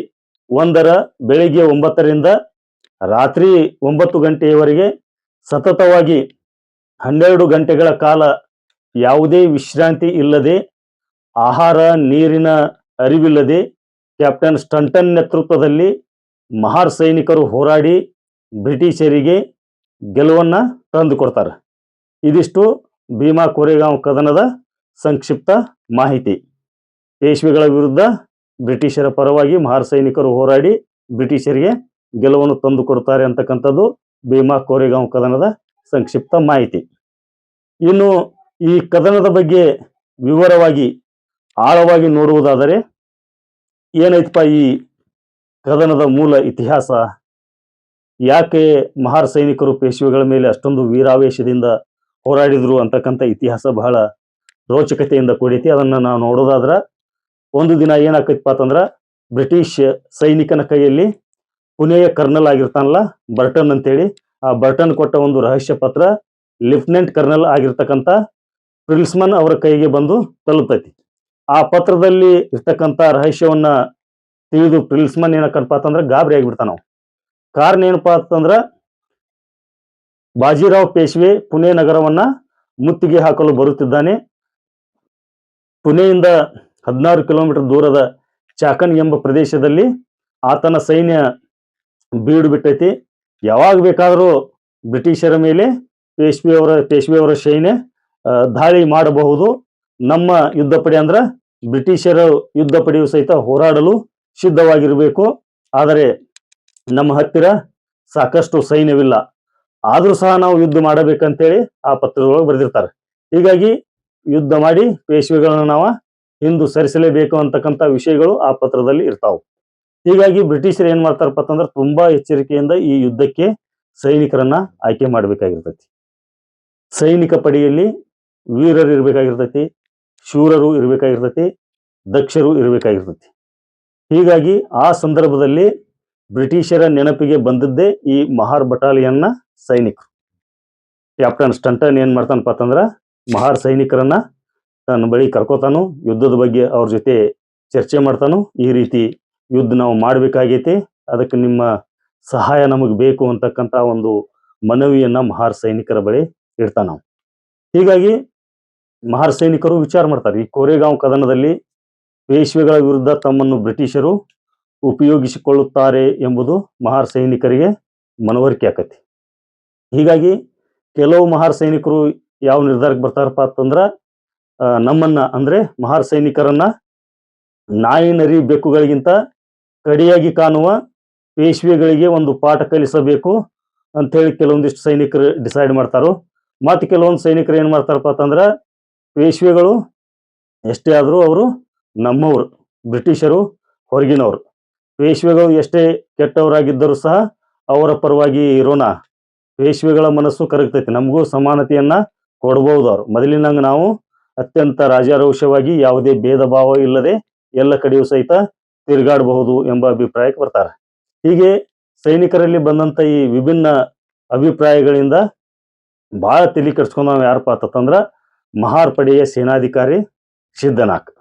ಒಂದರ ಬೆಳಿಗ್ಗೆ ಒಂಬತ್ತರಿಂದ ರಾತ್ರಿ ಒಂಬತ್ತು ಗಂಟೆಯವರೆಗೆ ಸತತವಾಗಿ ಹನ್ನೆರಡು ಗಂಟೆಗಳ ಕಾಲ ಯಾವುದೇ ವಿಶ್ರಾಂತಿ ಇಲ್ಲದೆ, ಆಹಾರ, ನೀರಿನ ಅರಿವಿಲ್ಲದೆ ಕ್ಯಾಪ್ಟನ್ ಸ್ಟಂಟನ್ ನೇತೃತ್ವದಲ್ಲಿ ಮಹಾರ್ ಸೈನಿಕರು ಹೋರಾಡಿ ಬ್ರಿಟಿಷರಿಗೆ ಗೆಲುವನ್ನ ತಂದುಕೊಡ್ತಾರೆ. ಇದಿಷ್ಟು ಭೀಮಾ ಕೋರೆಗಾಂವ್ ಕದನದ ಸಂಕ್ಷಿಪ್ತ ಮಾಹಿತಿ. ಪೇಶ್ವೆಗಳ ವಿರುದ್ಧ ಬ್ರಿಟಿಷರ ಪರವಾಗಿ ಮಹಾರ್ ಸೈನಿಕರು ಹೋರಾಡಿ ಬ್ರಿಟಿಷರಿಗೆ ಗೆಲುವನ್ನು ತಂದುಕೊಡ್ತಾರೆ ಅಂತಕ್ಕಂಥದ್ದು ಭೀಮಾ ಕೋರೆಗಾಂವ್ ಕದನದ ಸಂಕ್ಷಿಪ್ತ ಮಾಹಿತಿ. ಇನ್ನು ಈ ಕದನದ ಬಗ್ಗೆ ವಿವರವಾಗಿ, ಆಳವಾಗಿ ನೋಡುವುದಾದರೆ ಏನೈತಪ್ಪ ಈ ಕದನದ ಮೂಲ ಇತಿಹಾಸ? ಯಾಕೆ ಮಹಾರ್ ಸೈನಿಕರು ಪೇಶ್ವೆಗಳ ಮೇಲೆ ಅಷ್ಟೊಂದು ವೀರಾವೇಶದಿಂದ ಹೋರಾಡಿದ್ರು ಅಂತಕ್ಕಂಥ ಇತಿಹಾಸ ಬಹಳ ರೋಚಕತೆಯಿಂದ ಕೂಡೈತಿ ಅದನ್ನು ನಾವು ನೋಡೋದಾದ್ರ ಒಂದು ದಿನ ಏನಾಕೈತಪ್ಪ ಅಂತಂದ್ರ ಬ್ರಿಟಿಷ್ ಸೈನಿಕನ ಕೈಯಲ್ಲಿ ಪುಣೆಯ ಕರ್ನಲ್ ಆಗಿರ್ತಾನಲ್ಲ ಬರ್ಟನ್ ಅಂತೇಳಿ, ಆ ಬರ್ಟನ್ ಕೊಟ್ಟ ಒಂದು ರಹಸ್ಯ ಪತ್ರ ಲೆಫ್ಟಿನೆಂಟ್ ಕರ್ನಲ್ ಆಗಿರ್ತಕ್ಕಂಥ ಪ್ರಿಲ್ಸ್ಮನ್ ಅವರ ಕೈಗೆ ಬಂದು ತಲುಪ್ತೈತಿ. ಆ ಪತ್ರದಲ್ಲಿ ಇರ್ತಕ್ಕಂಥ ರಹಸ್ಯವನ್ನ ತಿಳಿದು ಪ್ರಿಲ್ಸ್ಮನ್ ಏನಕ್ಕಪ್ಪ ಅಂತಂದ್ರೆ ಗಾಬರಿ ಆಗಿಬಿಡ್ತಾನ ಕಾರಣ ಏನಪ್ಪಾ ಅಂತಂದ್ರ ಬಾಜಿರಾವ್ ಪೇಶ್ವೆ ಪುಣೆ ನಗರವನ್ನ ಮುತ್ತಿಗೆ ಹಾಕಲು ಬರುತ್ತಿದ್ದಾನೆ. ಪುಣೆಯಿಂದ ಹದಿನಾರು ಕಿಲೋಮೀಟರ್ ದೂರದ ಚಾಕನ್ ಎಂಬ ಪ್ರದೇಶದಲ್ಲಿ ಆತನ ಸೈನ್ಯ ಬೀಡು ಬಿಟ್ಟೈತಿ. ಯಾವಾಗ ಬೇಕಾದರೂ ಬ್ರಿಟಿಷರ ಮೇಲೆ ಪೇಶ್ವಿಯವರ ಪೇಶ್ವಿಯವರ ಸೈನ್ಯ ದಾಳಿ ಮಾಡಬಹುದು. ನಮ್ಮ ಯುದ್ಧ ಪಡೆ ಅಂದ್ರ ಬ್ರಿಟಿಷರ ಯುದ್ಧ ಪಡೆಯು ಸಹಿತ ಹೋರಾಡಲು ಸಿದ್ಧವಾಗಿರಬೇಕು. ಆದರೆ ನಮ್ಮ ಹತ್ತಿರ ಸಾಕಷ್ಟು ಸೈನ್ಯವಿಲ್ಲ. ಆದರೂ ಸಹ ನಾವು ಯುದ್ಧ ಮಾಡಬೇಕಂತೇಳಿ ಆ ಪತ್ರದೊಳಗೆ ಬರೆದಿರ್ತಾರೆ. ಹೀಗಾಗಿ ಯುದ್ಧ ಮಾಡಿ ಪೇಶ್ವೆಗಳನ್ನ ನಾವು ಹಿಂದು ಸರಿಸಲೇಬೇಕು ಅಂತಕ್ಕಂಥ ವಿಷಯಗಳು ಆ ಪತ್ರದಲ್ಲಿ ಇರ್ತಾವೆ. ಹೀಗಾಗಿ ಬ್ರಿಟಿಷರು ಏನ್ ಮಾಡ್ತಾರಪ್ಪ ಅಂತಂದ್ರೆ ತುಂಬಾ ಎಚ್ಚರಿಕೆಯಿಂದ ಈ ಯುದ್ಧಕ್ಕೆ ಸೈನಿಕರನ್ನ ಆಯ್ಕೆ ಮಾಡಬೇಕಾಗಿರ್ತೈತಿ. ಸೈನಿಕ ಪಡೆಯಲ್ಲಿ ವೀರರು ಇರಬೇಕಾಗಿರ್ತೈತಿ, ಶೂರರು ಇರಬೇಕಾಗಿರ್ತೈತಿ, ದಕ್ಷರು ಇರಬೇಕಾಗಿರ್ತೈತಿ. ಹೀಗಾಗಿ ಆ ಸಂದರ್ಭದಲ್ಲಿ ಬ್ರಿಟಿಷರ ನೆನಪಿಗೆ ಬಂದದ್ದೇ ಈ ಮಹಾರ್ ಬಟಾಲಿಯನ್ನ ಸೈನಿಕರು. ಕ್ಯಾಪ್ಟನ್ ಸ್ಟಂಟನ್ ಏನ್ ಮಾಡ್ತಾನಪ್ಪ ಅಂತಂದ್ರ ಮಹಾರ್ ಸೈನಿಕರನ್ನ ತನ್ನ ಬಳಿ ಕರ್ಕೋತಾನು, ಯುದ್ಧದ ಬಗ್ಗೆ ಅವ್ರ ಜೊತೆ ಚರ್ಚೆ ಮಾಡ್ತಾನು, ಈ ರೀತಿ ಯುದ್ಧ ನಾವು ಮಾಡ್ಬೇಕಾಗೈತಿ. ಅದಕ್ಕೆ ನಿಮ್ಮ ಸಹಾಯ ನಮಗೆ ಬೇಕು ಅಂತಕ್ಕಂಥ ಒಂದು ಮನವಿಯನ್ನ ಮಹಾರ್ ಸೈನಿಕರ ಬಳಿ ಇಡ್ತಾನ ಹೀಗಾಗಿ ಮಹಾರ್ ಸೈನಿಕರು ವಿಚಾರ ಮಾಡ್ತಾರೆ. ಈ ಕೋರೆಗಾಂವ್ ಕದನದಲ್ಲಿ ಪೇಶ್ವೆಗಳ ವಿರುದ್ಧ ತಮ್ಮನ್ನು ಬ್ರಿಟಿಷರು ಉಪಯೋಗಿಸಿಕೊಳ್ಳುತ್ತಾರೆ ಎಂಬುದು ಮಹಾರ್ ಸೈನಿಕರಿಗೆ ಮನವರಿಕೆ ಆಕತಿ. ಹೀಗಾಗಿ ಕೆಲವು ಮಹಾರ್ ಸೈನಿಕರು ಯಾವ ನಿರ್ಧಾರಕ್ಕೆ ಬರ್ತಾರಪ್ಪ ಅಂತಂದ್ರ ನಮ್ಮನ್ನ ಅಂದ್ರೆ ಮಹಾರ್ ಸೈನಿಕರನ್ನ ನಾಯಿ ನರಿ ಬೆಕ್ಕುಗಳಿಗಿಂತ ಕಡಿಯಾಗಿ ಕಾಣುವ ಪೇಶ್ವೆಗಳಿಗೆ ಒಂದು ಪಾಠ ಕಲಿಸಬೇಕು ಅಂತ ಹೇಳಿ ಕೆಲವೊಂದಿಷ್ಟು ಸೈನಿಕರು ಡಿಸೈಡ್ ಮಾಡ್ತಾರೋ. ಮತ್ತೆ ಕೆಲವೊಂದು ಸೈನಿಕರು ಏನ್ ಮಾಡ್ತಾರಪ್ಪ ಅಂತಂದ್ರ ಪೇಶ್ವೆಗಳು ಎಷ್ಟೇ ಆದರೂ ಅವರು ನಮ್ಮವರು, ಬ್ರಿಟಿಷರು ಹೊರಗಿನವರು. ಪೇಶ್ವೆಗಳು ಎಷ್ಟೇ ಕೆಟ್ಟವರಾಗಿದ್ದರೂ ಸಹ ಅವರ ಪರವಾಗಿ ಇರೋಣ. ಪೇಶ್ವೆಗಳ ಮನಸ್ಸು ಕರಗ್ತೈತಿ, ನಮಗೂ ಸಮಾನತೆಯನ್ನ ಕೊಡಬಹುದು ಅವ್ರು. ಮೊದಲಿನಂಗೆ ನಾವು ಅತ್ಯಂತ ರಾಜಾರೋಷವಾಗಿ ಯಾವುದೇ ಭೇದ ಭಾವ ಇಲ್ಲದೆ ಎಲ್ಲ ಕಡೆಯೂ ಸಹಿತ ತಿರುಗಾಡಬಹುದು ಎಂಬ ಅಭಿಪ್ರಾಯಕ್ಕೆ ಬರ್ತಾರೆ. ಹೀಗೆ ಸೈನಿಕರಲ್ಲಿ ಬಂದಂತ ಈ ವಿಭಿನ್ನ ಅಭಿಪ್ರಾಯಗಳಿಂದ ಬಹಳ ತಲೆ ನಾವು ಯಾರಪ್ಪ ಅಂತಂದ್ರ ಮಹಾರ್ ಪಡೆಯ ಸೇನಾಧಿಕಾರಿ ಸಿದ್ಧನಾಕ್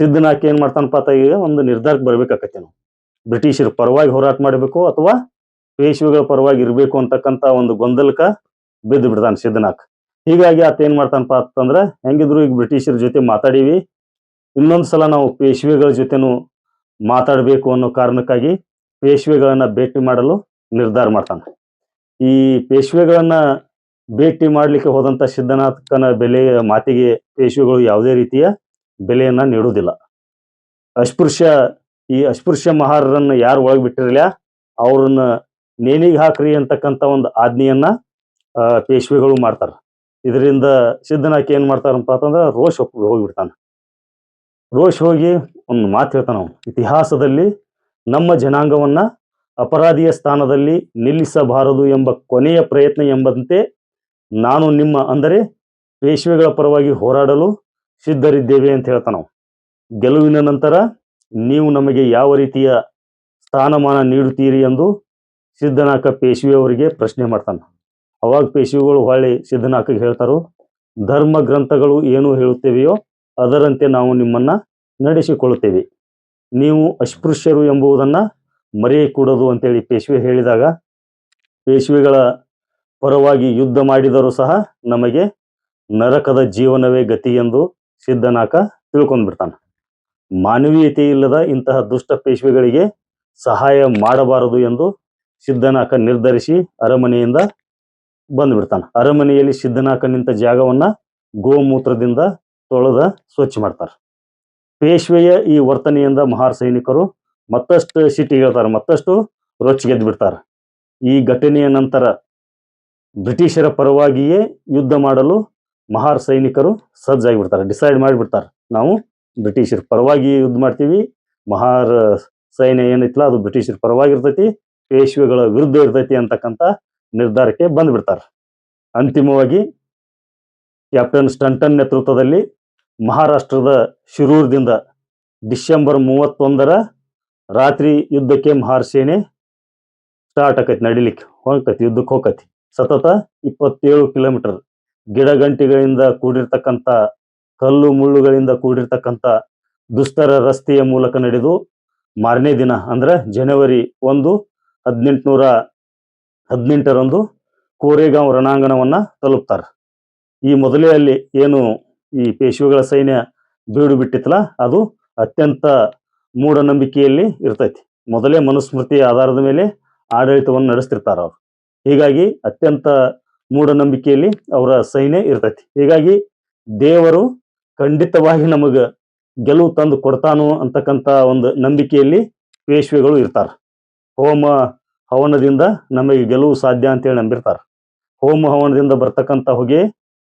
ಸಿದ್ಧನಾಕ್ ಏನ್ ಮಾಡ್ತಾನಪ್ಪ ಅಂತ ಈಗ ಒಂದು ನಿರ್ಧಾರಕ್ಕೆ ಬರ್ಬೇಕಾಕತಿ ನಾವು. ಬ್ರಿಟಿಷರ ಪರವಾಗಿ ಹೋರಾಟ ಮಾಡಬೇಕು ಅಥವಾ ಪೇಶ್ವೆಗಳ ಪರವಾಗಿ ಇರಬೇಕು ಅಂತಕ್ಕಂಥ ಒಂದು ಗೊಂದಲಕ್ಕ ಬಿದ್ದು ಬಿಡ್ತಾನೆ ಸಿದ್ಧನಾಕ್ ಹೀಗಾಗಿ ಆತ ಏನ್ ಮಾಡ್ತಾನಪ್ಪ ಅಂತಂದ್ರ, ಹೆಂಗಿದ್ರು ಈಗ ಬ್ರಿಟಿಷರ ಜೊತೆ ಮಾತಾಡೀವಿ. ಇನ್ನೊಂದ್ ಸಲ ನಾವು ಪೇಶ್ವೆಗಳ ಜೊತೆನೂ ಮಾತಾಡಬೇಕು ಅನ್ನೋ ಕಾರಣಕ್ಕಾಗಿ ಪೇಶ್ವೆಗಳನ್ನ ಭೇಟಿ ಮಾಡಲು ನಿರ್ಧಾರ ಮಾಡ್ತಾನೆ. ಈ ಪೇಶ್ವೆಗಳನ್ನ ಭೇಟಿ ಮಾಡ್ಲಿಕ್ಕೆ ಹೋದಂತ ಸಿದ್ಧನಾಥನ ಬೆಲೆ, ಮಾತಿಗೆ ಪೇಶ್ವೆಗಳು ಯಾವುದೇ ರೀತಿಯ ಬೆಲೆಯನ್ನ ನೀಡುವುದಿಲ್ಲ. ಅಸ್ಪೃಶ್ಯ, ಈ ಅಸ್ಪೃಶ್ಯ ಮಹಾರರನ್ನ ಯಾರು ಒಳಗೆ ಬಿಟ್ಟಿರಲಿಲ್ಲ ಅವ್ರನ್ನ ನೇಣಿಗೆ ಹಾಕ್ರಿ ಅಂತಕ್ಕಂಥ ಒಂದು ಆಜ್ಞೆಯನ್ನ ಪೇಶ್ವೆಗಳು ಮಾಡ್ತಾರ. ಇದರಿಂದ ಸಿದ್ಧನಾಕಿ ಏನ್ ಮಾಡ್ತಾರಪ್ಪ ಅಂತಂದ್ರೆ ರೋಷ್ ಹೋಗಿಬಿಡ್ತಾನೆ ಹೋಗ್ಬಿಡ್ತಾನ. ರೋಷ್ ಹೋಗಿ ಒಂದು ಮಾತು ಹೇಳ್ತಾನ ಅವನು. ಇತಿಹಾಸದಲ್ಲಿ ನಮ್ಮ ಜನಾಂಗವನ್ನ ಅಪರಾಧಿಯ ಸ್ಥಾನದಲ್ಲಿ ನಿಲ್ಲಿಸಬಾರದು ಎಂಬ ಕೊನೆಯ ಪ್ರಯತ್ನ ಎಂಬಂತೆ ನಾನು ನಿಮ್ಮ ಅಂದರೆ ಪೇಶ್ವೆಗಳ ಪರವಾಗಿ ಹೋರಾಡಲು ಸಿದ್ಧರಿದ್ದೇವೆ ಅಂತ ಹೇಳ್ತಾನ ನಾವು ಗೆಲುವಿನ ನಂತರ ನೀವು ನಮಗೆ ಯಾವ ರೀತಿಯ ಸ್ಥಾನಮಾನ ನೀಡುತ್ತೀರಿ ಎಂದು ಸಿದ್ಧನಾಕ ಪೇಶ್ವೆಯವರಿಗೆ ಪ್ರಶ್ನೆ ಮಾಡ್ತಾನೆ. ಅವಾಗ ಪೇಶ್ವೆಗಳು ಹೊಳ್ಳಿ ಸಿದ್ಧನಾಕಿಗೆ ಹೇಳ್ತಾರೋ, ಧರ್ಮ ಗ್ರಂಥಗಳು ಏನು ಹೇಳುತ್ತೇವೆಯೋ ಅದರಂತೆ ನಾವು ನಿಮ್ಮನ್ನ ನಡೆಸಿಕೊಳ್ಳುತ್ತೇವೆ. ನೀವು ಅಸ್ಪೃಶ್ಯರು ಎಂಬುದನ್ನ ಮರೆಯಕೂಡದು ಅಂತೇಳಿ ಪೇಶ್ವೆ ಹೇಳಿದಾಗ, ಪೇಶ್ವೆಗಳ ಪರವಾಗಿ ಯುದ್ಧ ಮಾಡಿದರೂ ಸಹ ನಮಗೆ ನರಕದ ಜೀವನವೇ ಗತಿ ಎಂದು ಸಿದ್ಧನಾಕ ತಿಳ್ಕೊಂಡ್ಬಿಡ್ತಾನೆ. ಮಾನವೀಯತೆ ಇಲ್ಲದ ಇಂತಹ ದುಷ್ಟ ಪೇಶ್ವೆಗಳಿಗೆ ಸಹಾಯ ಮಾಡಬಾರದು ಎಂದು ಸಿದ್ಧನಾಕ ನಿರ್ಧರಿಸಿ ಅರಮನೆಯಿಂದ ಬಂದ್ಬಿಡ್ತಾನೆ. ಅರಮನೆಯಲ್ಲಿ ಸಿದ್ಧನಾಕ ನಿಂತ ಜಾಗವನ್ನ ಗೋಮೂತ್ರದಿಂದ ತೊಳೆದ ಸ್ವಚ್ಛ ಮಾಡ್ತಾರ. ಪೇಶ್ವೆಯ ಈ ವರ್ತನೆಯಿಂದ ಮಹಾರ್ ಸೈನಿಕರು ಮತ್ತಷ್ಟು ಸಿಟ್ಟಿಗೇಳ್ತಾರೆ ಮತ್ತಷ್ಟು ರೊಚ್ಚಿಗೆದ್ದು ಬಿಡ್ತಾರ. ಈ ಘಟನೆಯ ನಂತರ ಬ್ರಿಟಿಷರ ಪರವಾಗಿಯೇ ಯುದ್ಧ ಮಾಡಲು ಮಹಾರ್ ಸೈನಿಕರು ಸಜ್ಜಾಗಿಬಿಡ್ತಾರೆ ಡಿಸೈಡ್ ಮಾಡಿಬಿಡ್ತಾರೆ ನಾವು ಬ್ರಿಟಿಷರ ಪರವಾಗಿ ಯುದ್ಧ ಮಾಡ್ತೀವಿ, ಮಹಾರ್ ಸೈನ್ಯ ಏನೈತಲ್ಲ ಅದು ಬ್ರಿಟಿಷರ ಪರವಾಗಿ ಇರ್ತೈತಿ ಪೇಶ್ವೆಗಳ ವಿರುದ್ಧ ಇರ್ತೈತಿ ಅಂತಕ್ಕಂಥ ನಿರ್ಧಾರಕ್ಕೆ ಬಂದ್ಬಿಡ್ತಾರೆ. ಅಂತಿಮವಾಗಿ ಕ್ಯಾಪ್ಟನ್ ಸ್ಟಂಟನ್ ನೇತೃತ್ವದಲ್ಲಿ ಮಹಾರಾಷ್ಟ್ರದ ಶಿರೂರ್ದಿಂದ ಡಿಸೆಂಬರ್ ಮೂವತ್ತೊಂದರ ರಾತ್ರಿ ಯುದ್ಧಕ್ಕೆ ಮಹಾರ್ಸೇನೆ ಸ್ಟಾರ್ಟ್ ಆಕೈತಿ, ನಡಿಲಿಕ್ಕೆ ಹೋಗ್ತೈತಿ ಯುದ್ಧಕ್ಕೆ ಹೋಗತಿ ಸತತ ಇಪ್ಪತ್ತೇಳು ಕಿಲೋಮೀಟರ್ ಗಿಡಗಂಟಿಗಳಿಂದ ಕೂಡಿರ್ತಕ್ಕಂಥ, ಕಲ್ಲು ಮುಳ್ಳುಗಳಿಂದ ಕೂಡಿರ್ತಕ್ಕಂಥ ದುಸ್ತರ ರಸ್ತೆಯ ಮೂಲಕ ನಡೆದು ಮಾರನೇ ದಿನ ಅಂದ್ರೆ ಜನವರಿ ಒಂದು ಹದಿನೆಂಟುನೂರ ಹದಿನೆಂಟರಂದು ಕೋರೆಗಾಂವ್ ರಣಾಂಗಣವನ್ನ ತಲುಪ್ತಾರೆ. ಈ ಮೊದಲೇ ಅಲ್ಲಿ ಏನು ಈ ಪೇಶ್ವೆಗಳ ಸೈನ್ಯ ಬೀಡು ಬಿಟ್ಟಿತ್ತಲ್ಲ, ಅದು ಅತ್ಯಂತ ಮೂಢನಂಬಿಕೆಯಲ್ಲಿ ಇರ್ತೈತಿ. ಮೊದಲೇ ಮನುಸ್ಮೃತಿಯ ಆಧಾರದ ಮೇಲೆ ಆಡಳಿತವನ್ನು ನಡೆಸ್ತಿರ್ತಾರ ಅವರು. ಹೀಗಾಗಿ ಅತ್ಯಂತ ಮೂಢನಂಬಿಕೆಯಲ್ಲಿ ಅವರ ಸೈನ್ಯ ಇರ್ತೈತಿ. ಹೀಗಾಗಿ ದೇವರು ಖಂಡಿತವಾಗಿ ನಮಗ ಗೆಲುವು ತಂದು ಕೊಡ್ತಾನು ಅಂತಕ್ಕಂಥ ಒಂದು ನಂಬಿಕೆಯಲ್ಲಿ ಪೇಶ್ವೆಗಳು ಇರ್ತಾರ. ಹೋಮ ಹವನದಿಂದ ನಮಗೆ ಗೆಲುವು ಸಾಧ್ಯ ಅಂತೇಳಿ ನಂಬಿರ್ತಾರೆ. ಹೋಮ ಹವನದಿಂದ ಬರ್ತಕ್ಕಂಥ ಹೊಗೆ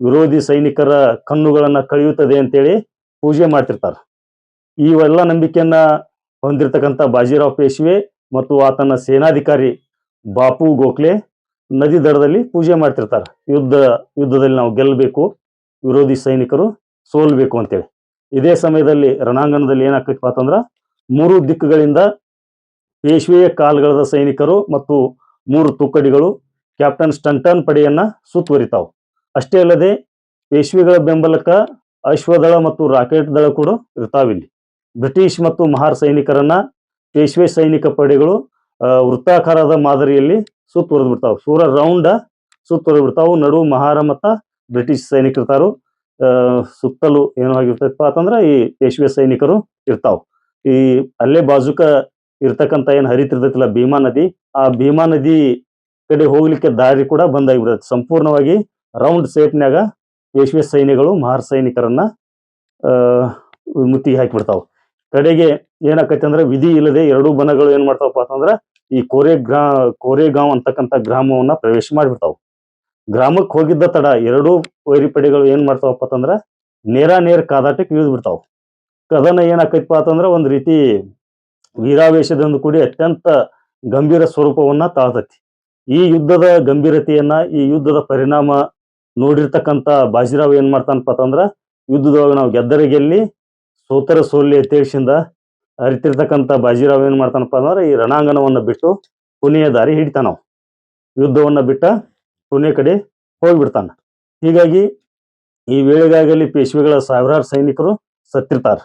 ವಿರೋಧಿ ಸೈನಿಕರ ಕಣ್ಣುಗಳನ್ನ ಕಳೆಯುತ್ತದೆ ಅಂತೇಳಿ ಪೂಜೆ ಮಾಡ್ತಿರ್ತಾರ. ಇವೆಲ್ಲ ನಂಬಿಕೆಯನ್ನ ಹೊಂದಿರತಕ್ಕಂಥ ಬಾಜಿರಾವ್ ಪೇಶ್ವೆ ಮತ್ತು ಆತನ ಸೇನಾಧಿಕಾರಿ ಬಾಪು ಗೋಖಲೆ ನದಿ ದಡದಲ್ಲಿ ಪೂಜೆ ಮಾಡ್ತಿರ್ತಾರೆ. ಯುದ್ಧ, ಯುದ್ಧದಲ್ಲಿ ನಾವು ಗೆಲ್ಲಬೇಕು ವಿರೋಧಿ ಸೈನಿಕರು ಸೋಲ್ಬೇಕು ಅಂತೇಳಿ. ಇದೇ ಸಮಯದಲ್ಲಿ ರಣಾಂಗಣದಲ್ಲಿ ಏನಾಗ್ತಿತ್ತು ಅಂತಂದ್ರ ಮೂರು ದಿಕ್ಕುಗಳಿಂದ ಪೇಶ್ವೆಯ ಕಾಲ್ಗಳದ ಸೈನಿಕರು ಮತ್ತು ಮೂರು ತುಕ್ಕಡಿಗಳು ಕ್ಯಾಪ್ಟನ್ ಸ್ಟಂಟನ್ ಪಡೆಯನ್ನ ಸುತ್ತುವರಿತಾವು. ಅಷ್ಟೇ ಅಲ್ಲದೆ ಪೇಶ್ವೆಗಳ ಬೆಂಬಲಕ್ಕ ಅಶ್ವದಳ ಮತ್ತು ರಾಕೆಟ್ ದಳ ಕೂಡ ಇರ್ತಾವಿಲ್ಲಿ. ಬ್ರಿಟಿಷ್ ಮತ್ತು ಮಹಾರ್ ಸೈನಿಕರನ್ನ ಪೇಶ್ವೆ ಸೈನಿಕ ಪಡೆಗಳು ವೃತ್ತಾಕಾರದ ಮಾದರಿಯಲ್ಲಿ ಸುತ್ತುವರೆದು ಬಿಡ್ತಾವ ಸೂರ ರೌಂಡ ಸುತ್ತುವರೆದು ಬಿಡ್ತಾವು ನಡು ಮಹಾರ ಮತ್ತ ಬ್ರಿಟಿಷ್ ಸೈನಿಕರು ಇರ್ತಾರು. ಸುತ್ತಲೂ ಏನೋ ಆಗಿರ್ತೈತಪ್ಪ ಅಂತಂದ್ರೆ ಈ ಪೇಶ್ವೆ ಸೈನಿಕರು ಇರ್ತಾವ. ಈ ಅಲ್ಲೇ ಬಾಜುಕ ಇರ್ತಕ್ಕಂಥ ಏನ್ ಹರಿತಿರ್ತೈತಿಲ್ಲ ಭೀಮಾ ನದಿ, ಆ ಭೀಮಾ ನದಿ ಕಡೆ ಹೋಗ್ಲಿಕ್ಕೆ ದಾರಿ ಕೂಡ ಬಂದಾಗಿಬಿಡುತ್ತೆ. ಸಂಪೂರ್ಣವಾಗಿ ರೌಂಡ್ ಸೇಪ್ನ್ಯಾಗ ಯಶ್ವಿ ಸೈನ್ಯಗಳು, ಮಹಾರ್ ಸೈನಿಕರನ್ನ ಮುತ್ತಿಗೆ ಹಾಕಿಬಿಡ್ತಾವ. ಕಡೆಗೆ ಏನಾಕೈತಿ ಅಂದ್ರೆ ವಿಧಿ ಇಲ್ಲದೆ ಎರಡೂ ಬನಗಳು ಏನ್ ಮಾಡ್ತಾವಪ್ಪ ಅಂತಂದ್ರ ಈ ಕೋರೆ ಗ್ರಾ ಕೋರೆಗಾಂವ್ ಅಂತಕ್ಕಂಥ ಗ್ರಾಮವನ್ನ ಪ್ರವೇಶ ಮಾಡಿಬಿಡ್ತಾವ. ಗ್ರಾಮಕ್ಕೆ ಹೋಗಿದ್ದ ತಡ ಎರಡೂ ವೈರಿ ಪಡೆಗಳು ಏನ್ ಮಾಡ್ತಾವಪ್ಪ ಅಂತಂದ್ರ ನೇರ ನೇರ ಕಾದಾಟಕ್ಕೆ ಇಳಿದು ಬಿಡ್ತಾವ ಕದನ ಏನಾಕೈತಪ್ಪ ಅಂತಂದ್ರ ಒಂದ್ ರೀತಿ ವೀರಾವೇಶದಿಂದ ಕೂಡಿ ಅತ್ಯಂತ ಗಂಭೀರ ಸ್ವರೂಪವನ್ನ ತಾಳ್ತತಿ. ಈ ಯುದ್ಧದ ಗಂಭೀರತೆಯನ್ನ, ಈ ಯುದ್ಧದ ಪರಿಣಾಮ ನೋಡಿರ್ತಕ್ಕಂಥ ಬಾಜಿರಾವ್ ಏನ್ ಮಾಡ್ತಾನಪ್ಪ ಅಂತಂದ್ರ, ಯುದ್ಧದೊಳಗೆ ನಾವು ಗೆದ್ದರೆ ಗೆಲ್ಲಿ ಸೋತರ ಸೋಲಿ ತೇಳ್ಸಿಂದ ಅರಿತಿರ್ತಕ್ಕಂಥ ಬಾಜಿರಾವ್ ಏನ್ ಮಾಡ್ತಾನಪ್ಪ ಅಂದ್ರೆ ಈ ರಣಾಂಗಣವನ್ನ ಬಿಟ್ಟು ಪುಣೆಯ ದಾರಿ ಹಿಡಿತಾನ ಅವ. ಯುದ್ಧವನ್ನ ಬಿಟ್ಟ ಪುಣೆ ಕಡೆ ಹೋಗ್ಬಿಡ್ತಾನ. ಹೀಗಾಗಿ ಈ ವೇಳೆಗಾಗಲಿ ಪೇಶ್ವೆಗಳ ಸಾವಿರಾರು ಸೈನಿಕರು ಸತ್ತಿರ್ತಾರ.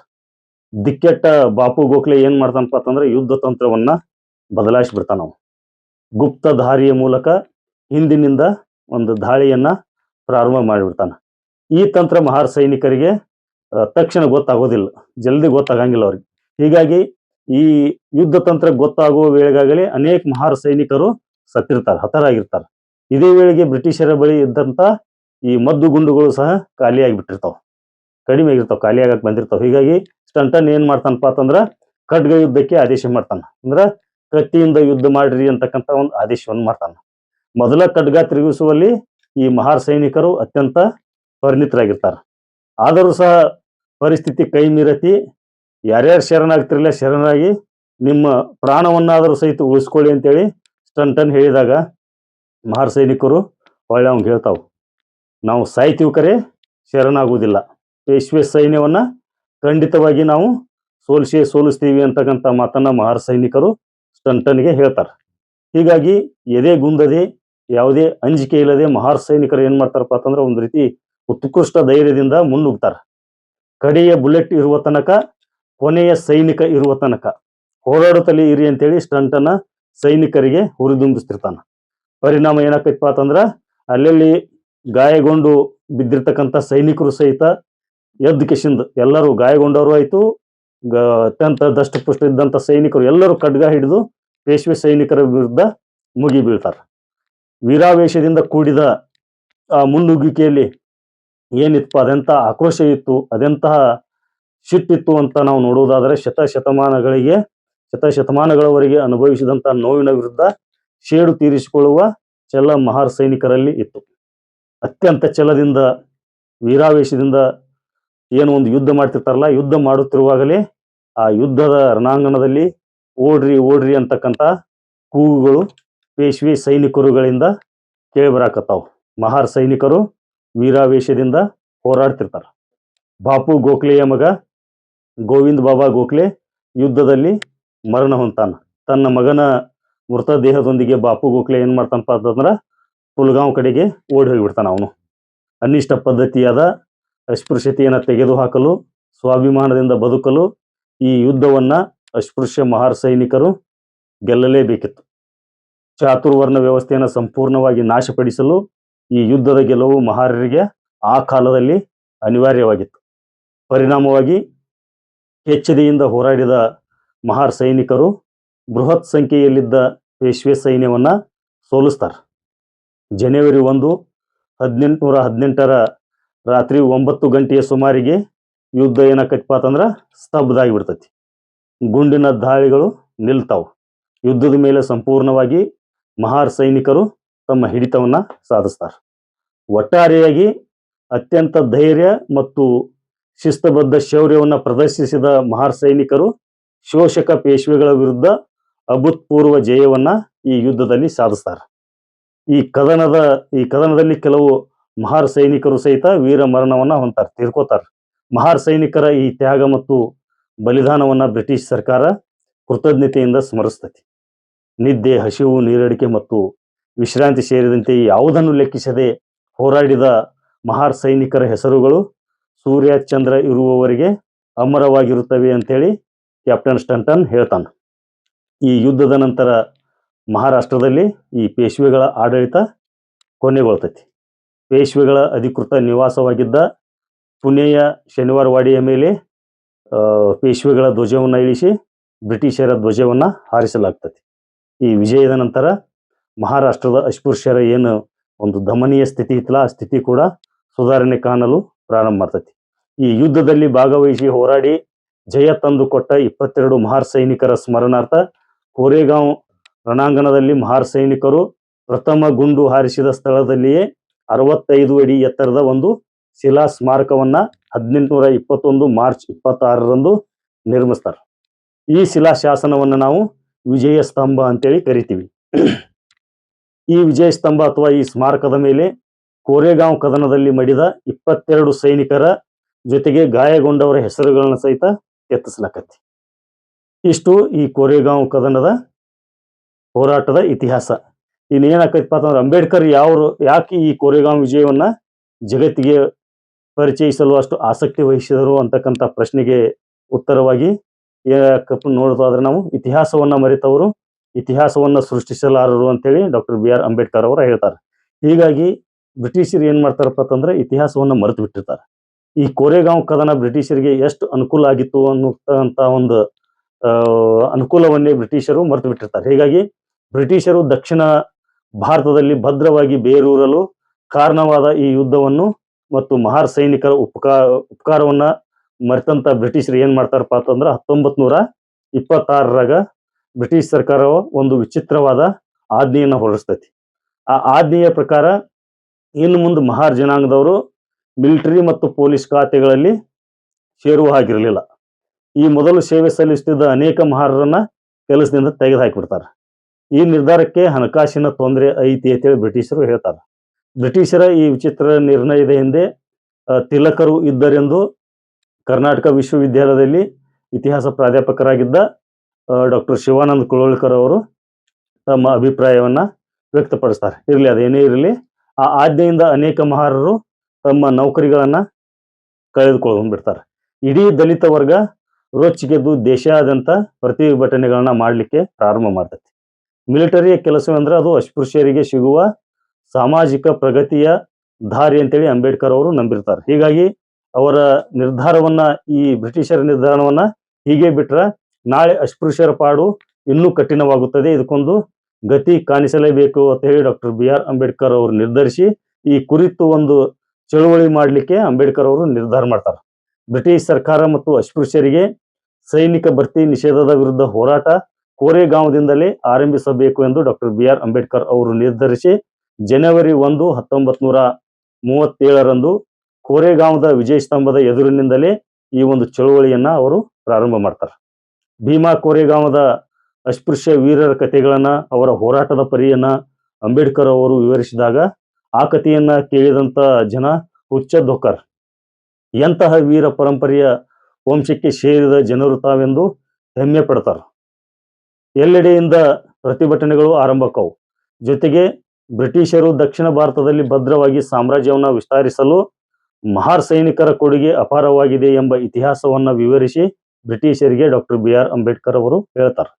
ದಿಕ್ಕೆಟ್ಟ ಬಾಪು ಗೋಖಲೆ ಏನ್ ಮಾಡ್ತಾನಪ್ಪ ಅಂತಂದ್ರೆ ಯುದ್ಧ ತಂತ್ರವನ್ನ ಬದಲಾಯಿಸಿ ಅವ ಗುಪ್ತ ದಾರಿಯ ಮೂಲಕ ಹಿಂದಿನಿಂದ ಒಂದು ದಾಳಿಯನ್ನ ಪ್ರಾರಂಭ ಮಾಡಿಬಿಡ್ತಾನ. ಈ ತಂತ್ರ ಮಹಾರ್ ಸೈನಿಕರಿಗೆ ತಕ್ಷಣ ಗೊತ್ತಾಗೋದಿಲ್ಲ. ಜಲ್ದಿ ಗೊತ್ತಾಗಂಗಿಲ್ಲ ಅವ್ರಿಗೆ. ಹೀಗಾಗಿ ಈ ಯುದ್ಧ ತಂತ್ರ ಗೊತ್ತಾಗುವ ವೇಳೆಗಾಗಲೇ ಅನೇಕ ಮಹಾರ್ ಸೈನಿಕರು ಸತ್ತಿರ್ತಾರೆ, ಹತರಾಗಿರ್ತಾರೆ. ಇದೇ ವೇಳೆಗೆ ಬ್ರಿಟಿಷರ ಬಳಿ ಇದ್ದಂತ ಈ ಮದ್ದು ಗುಂಡುಗಳು ಸಹ ಖಾಲಿಯಾಗಿ ಬಿಟ್ಟಿರ್ತಾವ ಕಡಿಮೆ ಆಗಿರ್ತಾವ ಖಾಲಿಯಾಗಕ್ಕೆ ಬಂದಿರ್ತಾವ. ಹೀಗಾಗಿ ಸ್ಟಂಟನ್ ಏನ್ ಮಾಡ್ತಾನಪ್ಪ ಅಂತಂದ್ರ ಖಡ್ಗ ಯುದ್ಧಕ್ಕೆ ಆದೇಶ ಮಾಡ್ತಾನ. ಅಂದ್ರ ಕತ್ತಿಯಿಂದ ಯುದ್ಧ ಮಾಡ್ರಿ ಅಂತಕ್ಕಂಥ ಒಂದು ಆದೇಶವನ್ನು ಮಾಡ್ತಾನ. ಮೊದಲ ಖಡ್ಗ ತಿರುಗಿಸುವಲ್ಲಿ ಈ ಮಹಾರ್ ಸೈನಿಕರು ಅತ್ಯಂತ ಪರಿಣಿತರಾಗಿರ್ತಾರ. ಆದರೂ ಸಹ ಪರಿಸ್ಥಿತಿ ಕೈ ಮೀರತಿ ಯಾರ್ಯಾರು ಶರಣಾಗ್ತಿರಲಿಲ್ಲ ಶರಣಾಗಿ ನಿಮ್ಮ ಪ್ರಾಣವನ್ನಾದರೂ ಸಹಿತ ಉಳಿಸ್ಕೊಳ್ಳಿ ಅಂತೇಳಿ ಸ್ಟಂಟನ್ ಹೇಳಿದಾಗ ಮಹಾರ್ ಸೈನಿಕರು ಒಳ್ಳೆ ಅವ್ನಿಗೆ ಹೇಳ್ತಾವ, ನಾವು ಸಾಯ್ತೀವಿ ಕರೆ, ಶರಣಾಗುವುದಿಲ್ಲ. ಪೇಶ್ವೆ ಸೈನ್ಯವನ್ನ ಖಂಡಿತವಾಗಿ ನಾವು ಸೋಲಿಸಿ ಸೋಲಿಸ್ತೀವಿ ಅಂತಕ್ಕಂಥ ಮಾತನ್ನ ಮಹಾರ್ ಸೈನಿಕರು ಸ್ಟಂಟನ್ಗೆ ಹೇಳ್ತಾರೆ. ಹೀಗಾಗಿ ಎದೆ ಗುಂದದೆ ಯಾವುದೇ ಅಂಜಿಕೆ ಇಲ್ಲದೆ ಮಹಾರ್ ಸೈನಿಕರು ಏನ್ ಮಾಡ್ತಾರಪ್ಪ ಅಂತಂದ್ರೆ ಒಂದು ರೀತಿ ಉತ್ಕೃಷ್ಟ ಧೈರ್ಯದಿಂದ ಮುನ್ನುಗ್ತಾರ. ಕಡೆಯ ಬುಲೆಟ್ ಇರುವ ತನಕ ಕೊನೆಯ ಸೈನಿಕ ಇರುವ ತನಕ ಹೋರಾಡುತ್ತಲೇ ಇರಿ ಅಂತೇಳಿ ಸ್ಟಂಟನ್ನ ಸೈನಿಕರಿಗೆ ಹುರಿದುಂಬಿಸ್ತಿರ್ತಾನ. ಪರಿಣಾಮ ಏನಾಕೈತಪ್ಪ ಅಂತಂದ್ರ ಅಲ್ಲಲ್ಲಿ ಗಾಯಗೊಂಡು ಬಿದ್ದಿರ್ತಕ್ಕಂಥ ಸೈನಿಕರು ಸಹಿತ ಎದ್ದು ಕಿಶಿಂದ ಎಲ್ಲರೂ ಗಾಯಗೊಂಡವರು ಆಯ್ತು. ಗ- ಅತ್ಯಂತ ದಷ್ಟಪುಷ್ಟ ಇದ್ದಂತ ಸೈನಿಕರು ಎಲ್ಲರೂ ಖಡ್ಗ ಹಿಡಿದು ಪೇಶ್ವೆ ಸೈನಿಕರ ವಿರುದ್ಧ ಮುಗಿ ಬೀಳ್ತಾರ. ವೀರಾವೇಶದಿಂದ ಕೂಡಿದ ಆ ಮುನ್ನುಗ್ಗಿಕೆಯಲ್ಲಿ ಏನಿತ್ತು ಅದೆಂತ ಆಕ್ರೋಶ ಇತ್ತು, ಅದೆಂತಹ ಶಿಟ್ಟಿತ್ತು ಅಂತ ನಾವು ನೋಡುವುದಾದರೆ ಶತ ಶತಮಾನಗಳಿಗೆ ಶತ ಶತಮಾನಗಳವರೆಗೆ ಅನುಭವಿಸಿದಂತ ನೋವಿನ ವಿರುದ್ಧ ಶೇಡು ತೀರಿಸಿಕೊಳ್ಳುವ ಚೆಲ್ಲ ಮಹಾರ್ ಸೈನಿಕರಲ್ಲಿ ಇತ್ತು. ಅತ್ಯಂತ ಛಲದಿಂದ ವೀರಾವೇಶದಿಂದ ಏನು ಒಂದು ಯುದ್ಧ ಮಾಡ್ತಿರ್ತಾರಲ್ಲ, ಯುದ್ಧ ಮಾಡುತ್ತಿರುವಾಗಲೇ ಆ ಯುದ್ಧದ ರಣಾಂಗಣದಲ್ಲಿ ಓಡ್ರಿ ಓಡ್ರಿ ಅಂತಕ್ಕಂಥ ಕೂಗುಗಳು ಪೇಶ್ವೆ ಸೈನಿಕರುಗಳಿಂದ ಕೇಳಿಬರಾಕತ್ತಾವು. ಮಹಾರ್ ಸೈನಿಕರು ವೀರಾವೇಶದಿಂದ ಹೋರಾಡ್ತಿರ್ತಾರ. ಬಾಪು ಗೋಖಲೆಯ ಮಗ ಗೋವಿಂದ ಬಾಬಾ ಗೋಖಲೆ ಯುದ್ಧದಲ್ಲಿ ಮರಣ ಹೊಂತಾನ ತನ್ನ ಮಗನ ಮೃತದೇಹದೊಂದಿಗೆ ಬಾಪು ಗೋಖಲೆ ಏನು ಮಾಡ್ತಾನಪ್ಪ ಅಂತಂದ್ರೆ ಪುಲ್ಗಾಂವ್ ಕಡೆಗೆ ಓಡಿ ಹೋಗಿಬಿಡ್ತಾನ ಅವನು. ಅನಿಷ್ಟ ಪದ್ಧತಿಯಾದ ಅಸ್ಪೃಶ್ಯತೆಯನ್ನು ತೆಗೆದುಹಾಕಲು, ಸ್ವಾಭಿಮಾನದಿಂದ ಬದುಕಲು ಈ ಯುದ್ಧವನ್ನು ಅಸ್ಪೃಶ್ಯ ಮಹಾರ್ ಸೈನಿಕರು ಗೆಲ್ಲಲೇಬೇಕಿತ್ತು. ಚಾತುರ್ವರ್ಣ ವ್ಯವಸ್ಥೆಯನ್ನು ಸಂಪೂರ್ಣವಾಗಿ ನಾಶಪಡಿಸಲು ಈ ಯುದ್ಧದ ಗೆಲುವು ಮಹಾರರಿಗೆ ಆ ಕಾಲದಲ್ಲಿ ಅನಿವಾರ್ಯವಾಗಿತ್ತು. ಪರಿಣಾಮವಾಗಿ ಕೆಚ್ಚದೆಯಿಂದ ಹೋರಾಡಿದ ಮಹಾರ್ ಸೈನಿಕರು ಬೃಹತ್ ಸಂಖ್ಯೆಯಲ್ಲಿದ್ದ ಪೇಶ್ವೆ ಸೈನ್ಯವನ್ನು ಸೋಲಿಸ್ತಾರೆ. ಜನವರಿ ಒಂದು, ಹದಿನೆಂಟುನೂರ ಹದಿನೆಂಟರ ರಾತ್ರಿ ಒಂಬತ್ತು ಗಂಟೆಯ ಸುಮಾರಿಗೆ ಯುದ್ಧ ಏನಾಕೈತಪ್ಪ ಅಂತಂದ್ರೆ ಸ್ತಬ್ಧ ಆಗಿಬಿಡ್ತೈತಿ ಗುಂಡಿನ ದಾಳಿಗಳು ನಿಲ್ತಾವು. ಯುದ್ಧದ ಮೇಲೆ ಸಂಪೂರ್ಣವಾಗಿ ಮಹಾರ್ ಸೈನಿಕರು ತಮ್ಮ ಹಿಡಿತವನ್ನ ಸಾಧಿಸ್ತಾರೆ. ಒಟ್ಟಾರೆಯಾಗಿ ಅತ್ಯಂತ ಧೈರ್ಯ ಮತ್ತು ಶಿಸ್ತಬದ್ಧ ಶೌರ್ಯವನ್ನು ಪ್ರದರ್ಶಿಸಿದ ಮಹಾರ್ ಸೈನಿಕರು ಶೋಷಕ ಪೇಶ್ವೆಗಳ ವಿರುದ್ಧ ಅಭೂತಪೂರ್ವ ಜಯವನ್ನ ಈ ಯುದ್ಧದಲ್ಲಿ ಸಾಧಿಸ್ತಾರೆ. ಈ ಕದನದ, ಈ ಕದನದಲ್ಲಿ ಕೆಲವು ಮಹಾರ್ ಸೈನಿಕರು ಸಹಿತ ವೀರ ಮರಣವನ್ನ ಹೊಂತಾರೆ, ತೀರ್ಕೋತಾರೆ. ಮಹಾರ್ ಸೈನಿಕರ ಈ ತ್ಯಾಗ ಮತ್ತು ಬಲಿದಾನವನ್ನ ಬ್ರಿಟಿಷ್ ಸರ್ಕಾರ ಕೃತಜ್ಞತೆಯಿಂದ ಸ್ಮರಿಸ್ತತಿ. ನಿದ್ದೆ, ಹಸಿವು, ನೀರಡಿಕೆ ಮತ್ತು ವಿಶ್ರಾಂತಿ ಸೇರಿದಂತೆ ಯಾವುದನ್ನು ಲೆಕ್ಕಿಸದೆ ಹೋರಾಡಿದ ಮಹಾರ್ ಸೈನಿಕರ ಹೆಸರುಗಳು ಸೂರ್ಯ, ಚಂದ್ರ ಇರುವವರಿಗೆ ಅಮರವಾಗಿರುತ್ತವೆ ಅಂತೇಳಿ ಕ್ಯಾಪ್ಟನ್ ಸ್ಟಂಟನ್ ಹೇಳ್ತಾನೆ. ಈ ಯುದ್ಧದ ನಂತರ ಮಹಾರಾಷ್ಟ್ರದಲ್ಲಿ ಈ ಪೇಶ್ವೆಗಳ ಆಡಳಿತ ಕೊನೆಗೊಳ್ತೈತಿ. ಪೇಶ್ವೆಗಳ ಅಧಿಕೃತ ನಿವಾಸವಾಗಿದ್ದ ಪುಣೆಯ ಶನಿವಾರವಾಡಿಯ ಮೇಲೆ ಪೇಶ್ವೆಗಳ ಧ್ವಜವನ್ನು ಇಳಿಸಿ ಬ್ರಿಟಿಷರ ಧ್ವಜವನ್ನ ಹಾರಿಸಲಾಗ್ತದೆ. ಈ ವಿಜಯದ ನಂತರ ಮಹಾರಾಷ್ಟ್ರದ ಅಸ್ಪೃಶ್ಯರ ಏನು ಒಂದು ದಮನೀಯ ಸ್ಥಿತಿ ಇತ್ತಲ್ಲ, ಆ ಸ್ಥಿತಿ ಕೂಡ ಸುಧಾರಣೆ ಕಾಣಲು ಪ್ರಾರಂಭ ಮಾಡ್ತತಿ ಈ ಯುದ್ಧದಲ್ಲಿ ಭಾಗವಹಿಸಿ ಹೋರಾಡಿ ಜಯ ತಂದು ಕೊಟ್ಟ ಇಪ್ಪತ್ತೆರಡು ಮಹಾರ್ ಸೈನಿಕರ ಸ್ಮರಣಾರ್ಥ ಕೋರೆಗಾಂವ್ ರಣಾಂಗಣದಲ್ಲಿ ಮಹಾರ್ ಸೈನಿಕರು ಪ್ರಥಮ ಗುಂಡು ಹಾರಿಸಿದ ಸ್ಥಳದಲ್ಲಿಯೇ ಅರವತ್ತೈದು ಅಡಿ ಎತ್ತರದ ಒಂದು ಶಿಲಾ ಸ್ಮಾರಕವನ್ನ ಹದಿನೆಂಟುನೂರ ಇಪ್ಪತ್ತೊಂದು ಮಾರ್ಚ್ ಇಪ್ಪತ್ತಾರರಂದು ನಿರ್ಮಿಸ್ತಾರೆ. ಈ ಶಿಲಾ ಶಾಸನವನ್ನ ನಾವು ವಿಜಯ ಸ್ತಂಭ ಅಂತೇಳಿ ಕರಿತೀವಿ. ಈ ವಿಜಯ ಸ್ತಂಭ ಅಥವಾ ಈ ಸ್ಮಾರಕದ ಮೇಲೆ ಕೋರೆಗಾಂವ್ ಕದನದಲ್ಲಿ ಮಡಿದ ಇಪ್ಪತ್ತೆರಡು ಸೈನಿಕರ ಜೊತೆಗೆ ಗಾಯಗೊಂಡವರ ಹೆಸರುಗಳನ್ನ ಸಹಿತ ಎತ್ತಿಸ್ಲಾಕತ್ತಿ. ಇಷ್ಟು ಈ ಕೋರೆಗಾಂವ್ ಕದನದ ಹೋರಾಟದ ಇತಿಹಾಸ. ಇನ್ನೇನಾಕೈತಪ್ಪ ಅಂತಂದ್ರೆ ಅಂಬೇಡ್ಕರ್ ಯಾವ್ರು, ಯಾಕೆ ಈ ಕೋರೆಗಾಂವ್ ವಿಜಯವನ್ನ ಜಗತ್ತಿಗೆ ಪರಿಚಯಿಸಲು ಅಷ್ಟು ಆಸಕ್ತಿ ವಹಿಸಿದರು ಅಂತಕ್ಕಂಥ ಪ್ರಶ್ನೆಗೆ ಉತ್ತರವಾಗಿ ಏನಕ್ಕಪ್ಪ ನೋಡೋದಾದ್ರೆ ನಾವು ಇತಿಹಾಸವನ್ನ ಮರೆತವರು, ಇತಿಹಾಸವನ್ನ ಸೃಷ್ಟಿಸಲಾರರು ಅಂತೇಳಿ ಡಾಕ್ಟರ್ ಬಿ ಆರ್ ಅಂಬೇಡ್ಕರ್ ಅವರು ಹೇಳ್ತಾರೆ. ಹೀಗಾಗಿ ಬ್ರಿಟಿಷರು ಏನ್ ಮಾಡ್ತಾರಪ್ಪ ಅಂತಂದ್ರೆ ಇತಿಹಾಸವನ್ನ ಮರೆತು ಬಿಟ್ಟಿರ್ತಾರೆ. ಈ ಕೋರೆಗಾಂವ್ ಕದನ ಬ್ರಿಟಿಷರಿಗೆ ಎಷ್ಟು ಅನುಕೂಲ ಆಗಿತ್ತು ಅನ್ನುವಂತ ಒಂದು ಅನುಕೂಲವನ್ನೇ ಬ್ರಿಟಿಷರು ಮರೆತು ಬಿಟ್ಟಿರ್ತಾರೆ. ಹೀಗಾಗಿ ಬ್ರಿಟಿಷರು ದಕ್ಷಿಣ ಭಾರತದಲ್ಲಿ ಭದ್ರವಾಗಿ ಬೇರೂರಲು ಕಾರಣವಾದ ಈ ಯುದ್ಧವನ್ನು ಮತ್ತು ಮಹಾರ್ ಸೈನಿಕರ ಉಪಕಾರ ಉಪಕಾರವನ್ನ ಮರೆತಂತ ಬ್ರಿಟಿಷರು ಏನ್ ಮಾಡ್ತಾರಪ್ಪ ಅಂತಂದ್ರ ಹತ್ತೊಂಬತ್ ನೂರ ಇಪ್ಪತ್ತಾರರಾಗ ಬ್ರಿಟಿಷ್ ಸರ್ಕಾರ ಒಂದು ವಿಚಿತ್ರವಾದ ಆಜ್ಞೆಯನ್ನು ಹೊರಡಿಸ್ತೈತಿ. ಆ ಆಜ್ಞೆಯ ಪ್ರಕಾರ ಇನ್ನು ಮುಂದೆ ಮಹಾರ್ ಜನಾಂಗದವರು ಮಿಲಿಟರಿ ಮತ್ತು ಪೊಲೀಸ್ ಖಾತೆಗಳಲ್ಲಿ ಸೇರುವ ಹಾಗಿರಲಿಲ್ಲ. ಈ ಮೊದಲು ಸೇವೆ ಸಲ್ಲಿಸುತ್ತಿದ್ದ ಅನೇಕ ಮಹಾರರನ್ನ ಕೆಲಸದಿಂದ ತೆಗೆದು ಹಾಕಿಬಿಡ್ತಾರೆ ಈ ನಿರ್ಧಾರಕ್ಕೆ ಹಣಕಾಸಿನ ತೊಂದರೆ ಐತಿ ಅಂತೇಳಿ ಬ್ರಿಟಿಷರು ಹೇಳ್ತಾರೆ. ಬ್ರಿಟಿಷರ ಈ ವಿಚಿತ್ರ ನಿರ್ಣಯದ ಹಿಂದೆ ತಿಲಕರು ಇದ್ದರೆಂದು ಕರ್ನಾಟಕ ವಿಶ್ವವಿದ್ಯಾಲಯದಲ್ಲಿ ಇತಿಹಾಸ ಪ್ರಾಧ್ಯಾಪಕರಾಗಿದ್ದ ಡಾಕ್ಟರ್ ಶಿವಾನಂದ ಕುಳೋಳ್ಕರ್ ಅವರು ತಮ್ಮ ಅಭಿಪ್ರಾಯವನ್ನ ವ್ಯಕ್ತಪಡಿಸ್ತಾರೆ. ಇರಲಿ, ಅದೇನೇ ಇರಲಿ, ಆ ಆಜ್ಞೆಯಿಂದ ಅನೇಕ ಮಹಾರರು ತಮ್ಮ ನೌಕರಿಗಳನ್ನ ಕಳೆದುಕೊಂಡು ಬಿಡ್ತಾರೆ ಇಡೀ ದಲಿತ ವರ್ಗ ರೊಚ್ಚಿಗೆದ್ದು ದೇಶಾದ್ಯಂತ ಪ್ರತಿಭಟನೆಗಳನ್ನ ಮಾಡಲಿಕ್ಕೆ ಪ್ರಾರಂಭ ಮಾಡ್ತೈತಿ. ಮಿಲಿಟರಿಯ ಕೆಲಸವೆಂದ್ರೆ ಅದು ಅಸ್ಪೃಶ್ಯರಿಗೆ ಸಿಗುವ ಸಾಮಾಜಿಕ ಪ್ರಗತಿಯ ದಾರಿ ಅಂತೇಳಿ ಅಂಬೇಡ್ಕರ್ ಅವರು ನಂಬಿರ್ತಾರೆ. ಹೀಗಾಗಿ ಅವರ ನಿರ್ಧಾರವನ್ನ, ಈ ಬ್ರಿಟಿಷರ ನಿರ್ಧಾರವನ್ನ ಹೀಗೆ ಬಿಟ್ರ ನಾಳೆ ಅಸ್ಪೃಶ್ಯರ ಪಾಡು ಇನ್ನೂ ಕಠಿಣವಾಗುತ್ತದೆ. ಇದಕ್ಕೊಂದು ಗತಿ ಕಾಣಿಸಲೇಬೇಕು ಅಂತ ಹೇಳಿ ಡಾಕ್ಟರ್ ಬಿ ಆರ್ ಅಂಬೇಡ್ಕರ್ ಅವರು ನಿರ್ಧರಿಸಿ ಈ ಕುರಿತು ಒಂದು ಚಳುವಳಿ ಮಾಡಲಿಕ್ಕೆ ಅಂಬೇಡ್ಕರ್ ಅವರು ನಿರ್ಧಾರ ಮಾಡ್ತಾರೆ. ಬ್ರಿಟಿಷ್ ಸರ್ಕಾರ ಮತ್ತು ಅಸ್ಪೃಶ್ಯರಿಗೆ ಸೈನಿಕ ಭರ್ತಿ ನಿಷೇಧದ ವಿರುದ್ಧ ಹೋರಾಟ ಕೋರೆಗಾಂವದಿಂದಲೇ ಆರಂಭಿಸಬೇಕು ಎಂದು ಡಾಕ್ಟರ್ ಬಿ ಆರ್ ಅಂಬೇಡ್ಕರ್ ಅವರು ನಿರ್ಧರಿಸಿ ಜನವರಿ ಒಂದು ಹತ್ತೊಂಬತ್ ನೂರ ಮೂವತ್ತೇಳರಂದು ಕೋರೆಗಾಂವದ ವಿಜಯ ಸ್ತಂಭದ ಎದುರಿನಿಂದಲೇ ಈ ಒಂದು ಚಳುವಳಿಯನ್ನ ಅವರು ಪ್ರಾರಂಭ ಮಾಡ್ತಾರೆ. ಭೀಮಾ ಕೋರೆಗಾಂವದ ಅಸ್ಪೃಶ್ಯ ವೀರರ ಕಥೆಗಳನ್ನ, ಅವರ ಹೋರಾಟದ ಪರಿಯನ್ನ ಅಂಬೇಡ್ಕರ್ ಅವರು ವಿವರಿಸಿದಾಗ ಆ ಕಥೆಯನ್ನ ಕೇಳಿದಂತ ಜನ ಹುಚ್ಚದ್ದೊಕ್ಕರ್ ಎಂತಹ ವೀರ ಪರಂಪರೆಯ ವಂಶಕ್ಕೆ ಸೇರಿದ ಜನರು ತಾವೆಂದು ಹೆಮ್ಮೆ ಪಡ್ತಾರೆ. ಎಲ್ಲೆಡೆಯಿಂದ ಪ್ರತಿಭಟನೆಗಳು ಆರಂಭಕ್ಕವು. ಜೊತೆಗೆ ಬ್ರಿಟಿಷರು ದಕ್ಷಿಣ ಭಾರತದಲ್ಲಿ ಭದ್ರವಾಗಿ ಸಾಮ್ರಾಜ್ಯವನ್ನ ವಿಸ್ತರಿಸಲು ಮಹಾರ್ ಸೈನಿಕರ ಕೊಡುಗೆ ಅಪಾರವಾಗಿದೆ ಎಂಬ ಇತಿಹಾಸವನ್ನ ವಿವರಿಸಿ ಬ್ರಿಟಿಷರಿಗೆ ಡಾಕ್ಟರ್ ಬಿ. ಆರ್. ಅಂಬೇಡ್ಕರ್ ಅವರು ಹೇಳ್ತಾರೆ.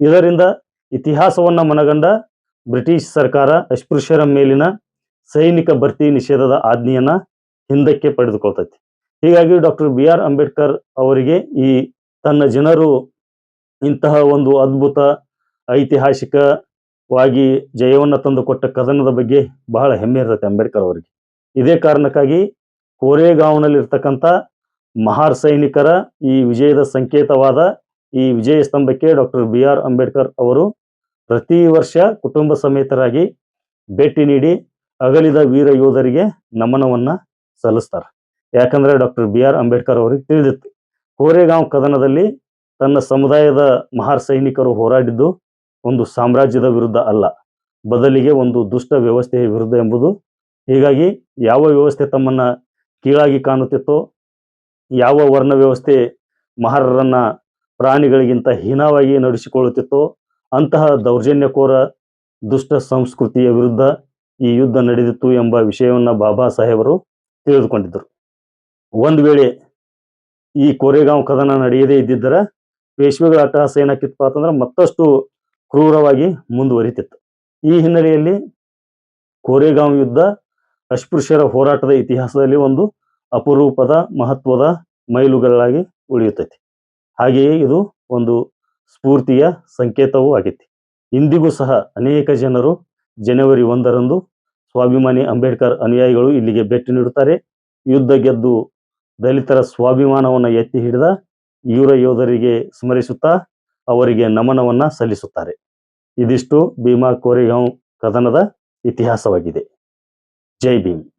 ಇದರಿಂದ ಇತಿಹಾಸವನ್ನ ಮನಗಂಡ ಬ್ರಿಟಿಷ್ ಸರ್ಕಾರ ಅಸ್ಪೃಶ್ಯರ ಮೇಲಿನ ಸೈನಿಕ ಭರ್ತಿ ನಿಷೇಧದ ಆಜ್ಞೆಯನ್ನ ಹಿಂದಕ್ಕೆ ಪಡೆದುಕೊಳ್ತೈತಿ. ಹೀಗಾಗಿ ಡಾಕ್ಟರ್ ಬಿ. ಆರ್. ಅಂಬೇಡ್ಕರ್ ಅವರಿಗೆ ಈ ತನ್ನ ಜನರು ಇಂತಹ ಒಂದು ಅದ್ಭುತ ಐತಿಹಾಸಿಕವಾಗಿ ಜಯವನ್ನು ತಂದುಕೊಟ್ಟ ಕದನದ ಬಗ್ಗೆ ಬಹಳ ಹೆಮ್ಮೆ ಇರ್ತೈತೆ ಅಂಬೇಡ್ಕರ್ ಅವರಿಗೆ. ಇದೇ ಕಾರಣಕ್ಕಾಗಿ ಕೋರೆಗಾಂವ್ನಲ್ಲಿರ್ತಕ್ಕಂಥ ಮಹಾರ್ ಸೈನಿಕರ ಈ ವಿಜಯದ ಸಂಕೇತವಾದ ಈ ವಿಜಯ ಸ್ತಂಭಕ್ಕೆ ಡಾಕ್ಟರ್ ಬಿ ಆರ್ ಅಂಬೇಡ್ಕರ್ ಅವರು ಪ್ರತಿ ವರ್ಷ ಕುಟುಂಬ ಸಮೇತರಾಗಿ ಭೇಟಿ ನೀಡಿ ಅಗಲಿದ ವೀರ ಯೋಧರಿಗೆ ನಮನವನ್ನ ಸಲ್ಲಿಸ್ತಾರೆ. ಯಾಕಂದ್ರೆ ಡಾಕ್ಟರ್ ಬಿ ಆರ್ ಅಂಬೇಡ್ಕರ್ ಅವರಿಗೆ ತಿಳಿದಿತ್ತು. ಕೋರೆಗಾಂವ್ ಕದನದಲ್ಲಿ ತನ್ನ ಸಮುದಾಯದ ಮಹಾರ್ ಸೈನಿಕರು ಹೋರಾಡಿದ್ದು ಒಂದು ಸಾಮ್ರಾಜ್ಯದ ವಿರುದ್ಧ ಅಲ್ಲ. ಬದಲಿಗೆ ಒಂದು ದುಷ್ಟ ವ್ಯವಸ್ಥೆಯ ವಿರುದ್ಧ ಎಂಬುದು. ಹೀಗಾಗಿ ಯಾವ ವ್ಯವಸ್ಥೆ ತಮ್ಮನ್ನ ಕೀಳಾಗಿ ಕಾಣುತ್ತಿತ್ತೋ, ಯಾವ ವರ್ಣ ವ್ಯವಸ್ಥೆ ಮಹಾರರನ್ನ ಪ್ರಾಣಿಗಳಿಗಿಂತ ಹೀನವಾಗಿ ನಡೆಸಿಕೊಳ್ಳುತ್ತಿತ್ತೋ, ಅಂತಹ ದೌರ್ಜನ್ಯಕೋರ ದುಷ್ಟ ಸಂಸ್ಕೃತಿಯ ವಿರುದ್ಧ ಈ ಯುದ್ಧ ನಡೆದಿತ್ತು ಎಂಬ ವಿಷಯವನ್ನ ಬಾಬಾ ಸಾಹೇಬರು ತಿಳಿದುಕೊಂಡಿದ್ದರು. ಒಂದು ವೇಳೆ ಈ ಕೋರೆಗಾಂವ್ ಕದನ ನಡೆಯದೇ ಇದ್ದಿದ್ದರ ಪೇಶ್ವೆಗಳ ಅಟ್ಟಹಾಸ ಏನಾಕಿತ್ತು ಅಂತಂದ್ರೆ ಮತ್ತಷ್ಟು ಕ್ರೂರವಾಗಿ ಮುಂದುವರಿತಿತ್ತು. ಈ ಹಿನ್ನೆಲೆಯಲ್ಲಿ ಕೋರೆಗಾಂವ್ ಯುದ್ಧ ಅಸ್ಪೃಶ್ಯರ ಹೋರಾಟದ ಇತಿಹಾಸದಲ್ಲಿ ಒಂದು ಅಪರೂಪದ ಮಹತ್ವದ ಮೈಲುಗಲ್ಲಾಗಿ ಉಳಿಯುತ್ತೈತಿ ಹಾಗೆಯೇ ಇದು ಒಂದು ಸ್ಫೂರ್ತಿಯ ಸಂಕೇತವೂ ಆಗೈತಿ ಇಂದಿಗೂ ಸಹ ಅನೇಕ ಜನರು ಜನವರಿ ಒಂದರಂದು ಸ್ವಾಭಿಮಾನಿ ಅಂಬೇಡ್ಕರ್ ಅನುಯಾಯಿಗಳು ಇಲ್ಲಿಗೆ ಭೇಟಿ ನೀಡುತ್ತಾರೆ. ಯುದ್ಧ ಗೆದ್ದು ದಲಿತರ ಸ್ವಾಭಿಮಾನವನ್ನು ಎತ್ತಿ ಹಿಡಿದ ಯೂರ ಯೋಧರಿಗೆ ಸ್ಮರಿಸುತ್ತಾ ಅವರಿಗೆ ನಮನವನ್ನ ಸಲ್ಲಿಸುತ್ತಾರೆ. ಇದಿಷ್ಟು ಭೀಮಾ ಕೋರೆಗಾಂವ್ ಕದನದ ಇತಿಹಾಸವಾಗಿದೆ. ಜೈ ಭೀಮ್.